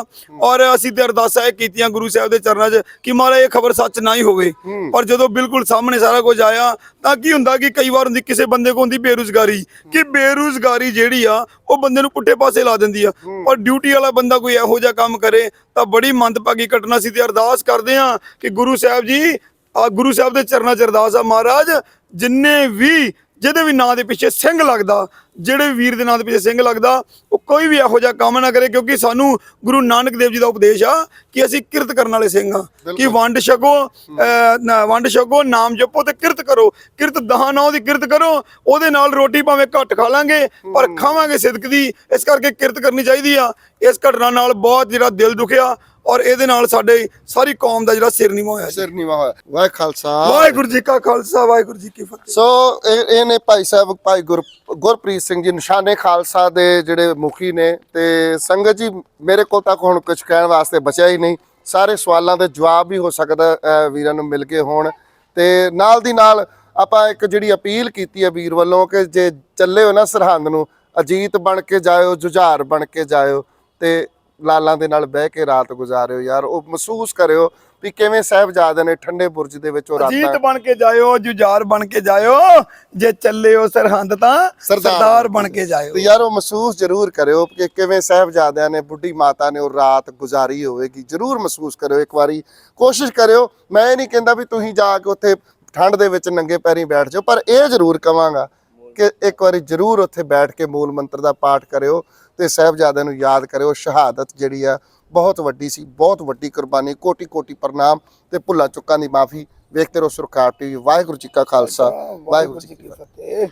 Speaker 2: ਔਰ ਅਸੀਂ ਤੇ ਅਰਦਾਸਾਂ ਇਹ ਕੀਤੀਆਂ ਗੁਰੂ ਸਾਹਿਬ ਦੇ ਚਰਨਾਂ 'ਚ ਕਿ ਮਹਾਰਾਜ ਇਹ ਖਬਰ ਸੱਚ ਨਾ ਹੀ ਹੋਵੇ। ਪਰ ਜਦੋਂ ਬਿਲਕੁਲ ਸਾਹਮਣੇ ਸਾਰਾ ਕੁਝ ਆਇਆ ਤਾਂ ਕੀ ਹੁੰਦਾ ਕਿ ਕਈ ਵਾਰ ਹੁੰਦੀ ਕਿਸੇ ਬੰਦੇ ਕੋਲ ਹੁੰਦੀ ਬੇਰੁਜ਼ਗਾਰੀ ਕਿ ਬੇਰੁਜ਼ਗਾਰੀ ਜਿਹੜੀ ਆ ਉਹ ਬੰਦੇ ਨੂੰ ਪੁੱਠੇ ਪਾਸੇ ਲਾ ਦਿੰਦੀ ਆ। ਪਰ ਡਿਊਟੀ ਵਾਲਾ ਬੰਦਾ ਕੋਈ ਇਹੋ ਜਿਹਾ ਕੰਮ ਕਰੇ ਤਾਂ ਬੜੀ ਮੰਦਭਾਗੀ ਘਟਨਾ ਸੀ ਤੇ ਅਰਦਾਸ ਕਰਦੇ ਆ ਕਿ ਗੁਰੂ ਸਾਹਿਬ ਜੀ ਆ ਗੁਰੂ ਸਾਹਿਬ ਦੇ ਚਰਨਾਂ 'ਚ ਅਰਦਾਸ ਆ ਮਹਾਰਾਜ ਜਿੰਨੇ ਵੀ ਜਿਹਦੇ ਵੀ ਨਾਂ ਦੇ ਪਿੱਛੇ ਸਿੰਘ ਲੱਗਦਾ ਜਿਹੜੇ ਵੀਰ ਦੇ ਨਾਂ ਦੇ ਪਿੱਛੇ ਸਿੰਘ ਲੱਗਦਾ ਉਹ ਕੋਈ ਵੀ ਇਹੋ ਜਿਹਾ ਕੰਮ ਨਾ ਕਰੇ ਕਿਉਂਕਿ ਸਾਨੂੰ ਗੁਰੂ ਨਾਨਕ ਦੇਵ ਜੀ ਦਾ ਉਪਦੇਸ਼ ਆ ਕਿ ਅਸੀਂ ਕਿਰਤ ਕਰਨ ਵਾਲੇ ਸਿੰਘ ਆ। ਕਿ ਵੰਡ ਛਕੋ ਵੰਡ ਛਕੋ ਨਾਮ ਜਪੋ ਤੇ ਕਿਰਤ ਕਰੋ। ਕਿਰਤ ਦਹਾਂ ਨੌ ਦੀ ਕਿਰਤ ਕਰੋ ਉਹਦੇ ਨਾਲ ਰੋਟੀ ਭਾਵੇਂ ਘੱਟ ਖਾ ਲਾਂਗੇ ਪਰ ਖਾਵਾਂਗੇ ਸਿਦਕ ਦੀ ਇਸ ਕਰਕੇ ਕਿਰਤ ਕਰਨੀ ਚਾਹੀਦੀ ਆ। ਇਸ ਘਟਨਾ ਨਾਲ ਬਹੁਤ ਜਿਹੜਾ ਦਿਲ ਦੁਖਿਆ ਔਰ ਇਹਦੇ ਨਾਲ ਸਾਡੇ ਸਾਰੀ ਕੌਮ ਦਾ ਜਿਹੜਾ ਸਿਰ ਨੀਵਾਂ ਹੋਇਆ
Speaker 1: ਸਿਰ ਨੀਵਾ ਹੋਇਆ। ਵਾਹਿ ਖਾਲਸਾ।
Speaker 2: ਵਾਹਿਗੁਰੂ ਜੀ ਕਾ ਖਾਲਸਾ ਵਾਹਿਗੁਰੂ ਜੀ ਕੀ ਫਤਿਹ।
Speaker 1: ਸੋ ਇਹ ਇਹ ਨੇ ਭਾਈ ਸਾਹਿਬ ਭਾਈ ਗੁਰ ਗੁਰਪ੍ਰੀਤ ਸਿੰਘ ਜੀ ਨਿਸ਼ਾਨੇ ਖਾਲਸਾ ਦੇ ਜਿਹੜੇ ਮੁਖੀ ਨੇ ਤੇ ਸੰਗਤ ਜੀ ਮੇਰੇ ਕੋਲ ਤਾਂ ਹੁਣ ਕੁਝ ਕਹਿਣ ਵਾਸਤੇ ਬਚਿਆ ਹੀ ਨਹੀਂ। ਸਾਰੇ ਸਵਾਲਾਂ ਦੇ ਜਵਾਬ ਵੀ ਹੋ ਸਕਦਾ ਵੀਰਾਂ ਨੂੰ ਮਿਲ ਕੇ ਹੋਣ। ਤੇ ਨਾਲ ਦੀ ਨਾਲ ਆਪਾਂ ਇੱਕ ਜਿਹੜੀ ਅਪੀਲ ਕੀਤੀ ਹੈ ਵੀਰ ਵੱਲੋਂ ਕਿ ਜੇ ਚੱਲੇ ਹੋ ਨਾ ਸਰਹੰਦ ਨੂੰ ਅਜੀਤ ਬਣ ਕੇ ਜਾਇਓ ਜੁਝਾਰ ਬਣ ਕੇ ਜਾਇਓ ਤੇ ਲਾਲਾਂ ਦੇ ਨਾਲ ਬਹਿ ਕੇ ਰਾਤ ਗੁਜ਼ਾਰਿਓ ਯਾਰ ਉਹ ਮਹਿਸੂਸ ਕਰਿਓ ਵੀ ਕਿਵੇਂ ਸਾਹਿਬਜ਼ਾਦੇ ਨੇ ਠੰਡੇ ਬੁਰਜ ਦੇ ਵਿੱਚ ਉਹ ਰਾਤਾਂ
Speaker 2: ਜੀਤ ਬਣ ਕੇ ਜਾਇਓ ਜੁਝਾਰ ਬਣ ਕੇ ਜਾਇਓ ਜੇ ਚੱਲੇ ਹੋ ਸਰਹੰਦ ਤਾਂ
Speaker 1: ਸਰਦਾਰ
Speaker 2: ਬਣ ਕੇ ਜਾਇਓ।
Speaker 1: ਤੇ ਯਾਰ ਉਹ ਮਹਿਸੂਸ ਜ਼ਰੂਰ ਕਰਿਓ ਕਿ ਕਿਵੇਂ ਸਾਹਿਬਜ਼ਾਦਿਆਂ ਨੇ ਬੁੱਢੀ ਮਾਤਾ ਨੇ ਉਹ ਰਾਤ ਗੁਜ਼ਾਰੀ ਹੋਵੇਗੀ। ਜ਼ਰੂਰ ਮਹਿਸੂਸ ਕਰਿਓ ਇੱਕ ਵਾਰੀ। ਕੋਸ਼ਿਸ਼ ਕਰਿਓ ਮੈਂ ਇਹ ਨਹੀਂ ਕਹਿੰਦਾ ਵੀ ਤੁਸੀਂ ਜਾ ਕੇ ਉੱਥੇ ਠੰਡ ਦੇ ਵਿੱਚ ਨੰਗੇ ਪੈਰੀਂ ਬੈਠ ਜਾਓ ਪਰ ਇਹ ਜ਼ਰੂਰ ਕਵਾਂਗਾ ਕਿ ਇੱਕ ਵਾਰੀ ਜ਼ਰੂਰ ਉੱਥੇ ਬੈਠ ਕੇ ਮੂਲ ਮੰਤਰ ਦਾ ਪਾਠ ਕਰਿਓ। ਤੇ ਸਾਹਿਬਜ਼ਾਦਿਆਂ ਨੂੰ ਯਾਦ ਕਰਿਓ ਸ਼ਹਾਦਤ ਜਿਹੜੀ ਆ ਬਹੁਤ ਵੱਡੀ ਸੀ ਬਹੁਤ ਵੱਡੀ ਕੁਰਬਾਨੀ ਕੋਟੀ ਕੋਟੀ ਪ੍ਰਣਾਮ ਤੇ ਭੁੱਲਾਂ ਚੁੱਕਾਂ ਦੀ ਮਾਫੀ। ਵੇਖਦੇ ਰਹੋ ਸੁਰਖਾਰ ਟੀਵੀ ਵਾਹਿਗੁਰੂ ਜੀ ਕਾ ਖਾਲਸਾ ਵਾਹਿਗੁਰੂ ਜੀ ਕੀ
Speaker 2: ਫਤਿਹ।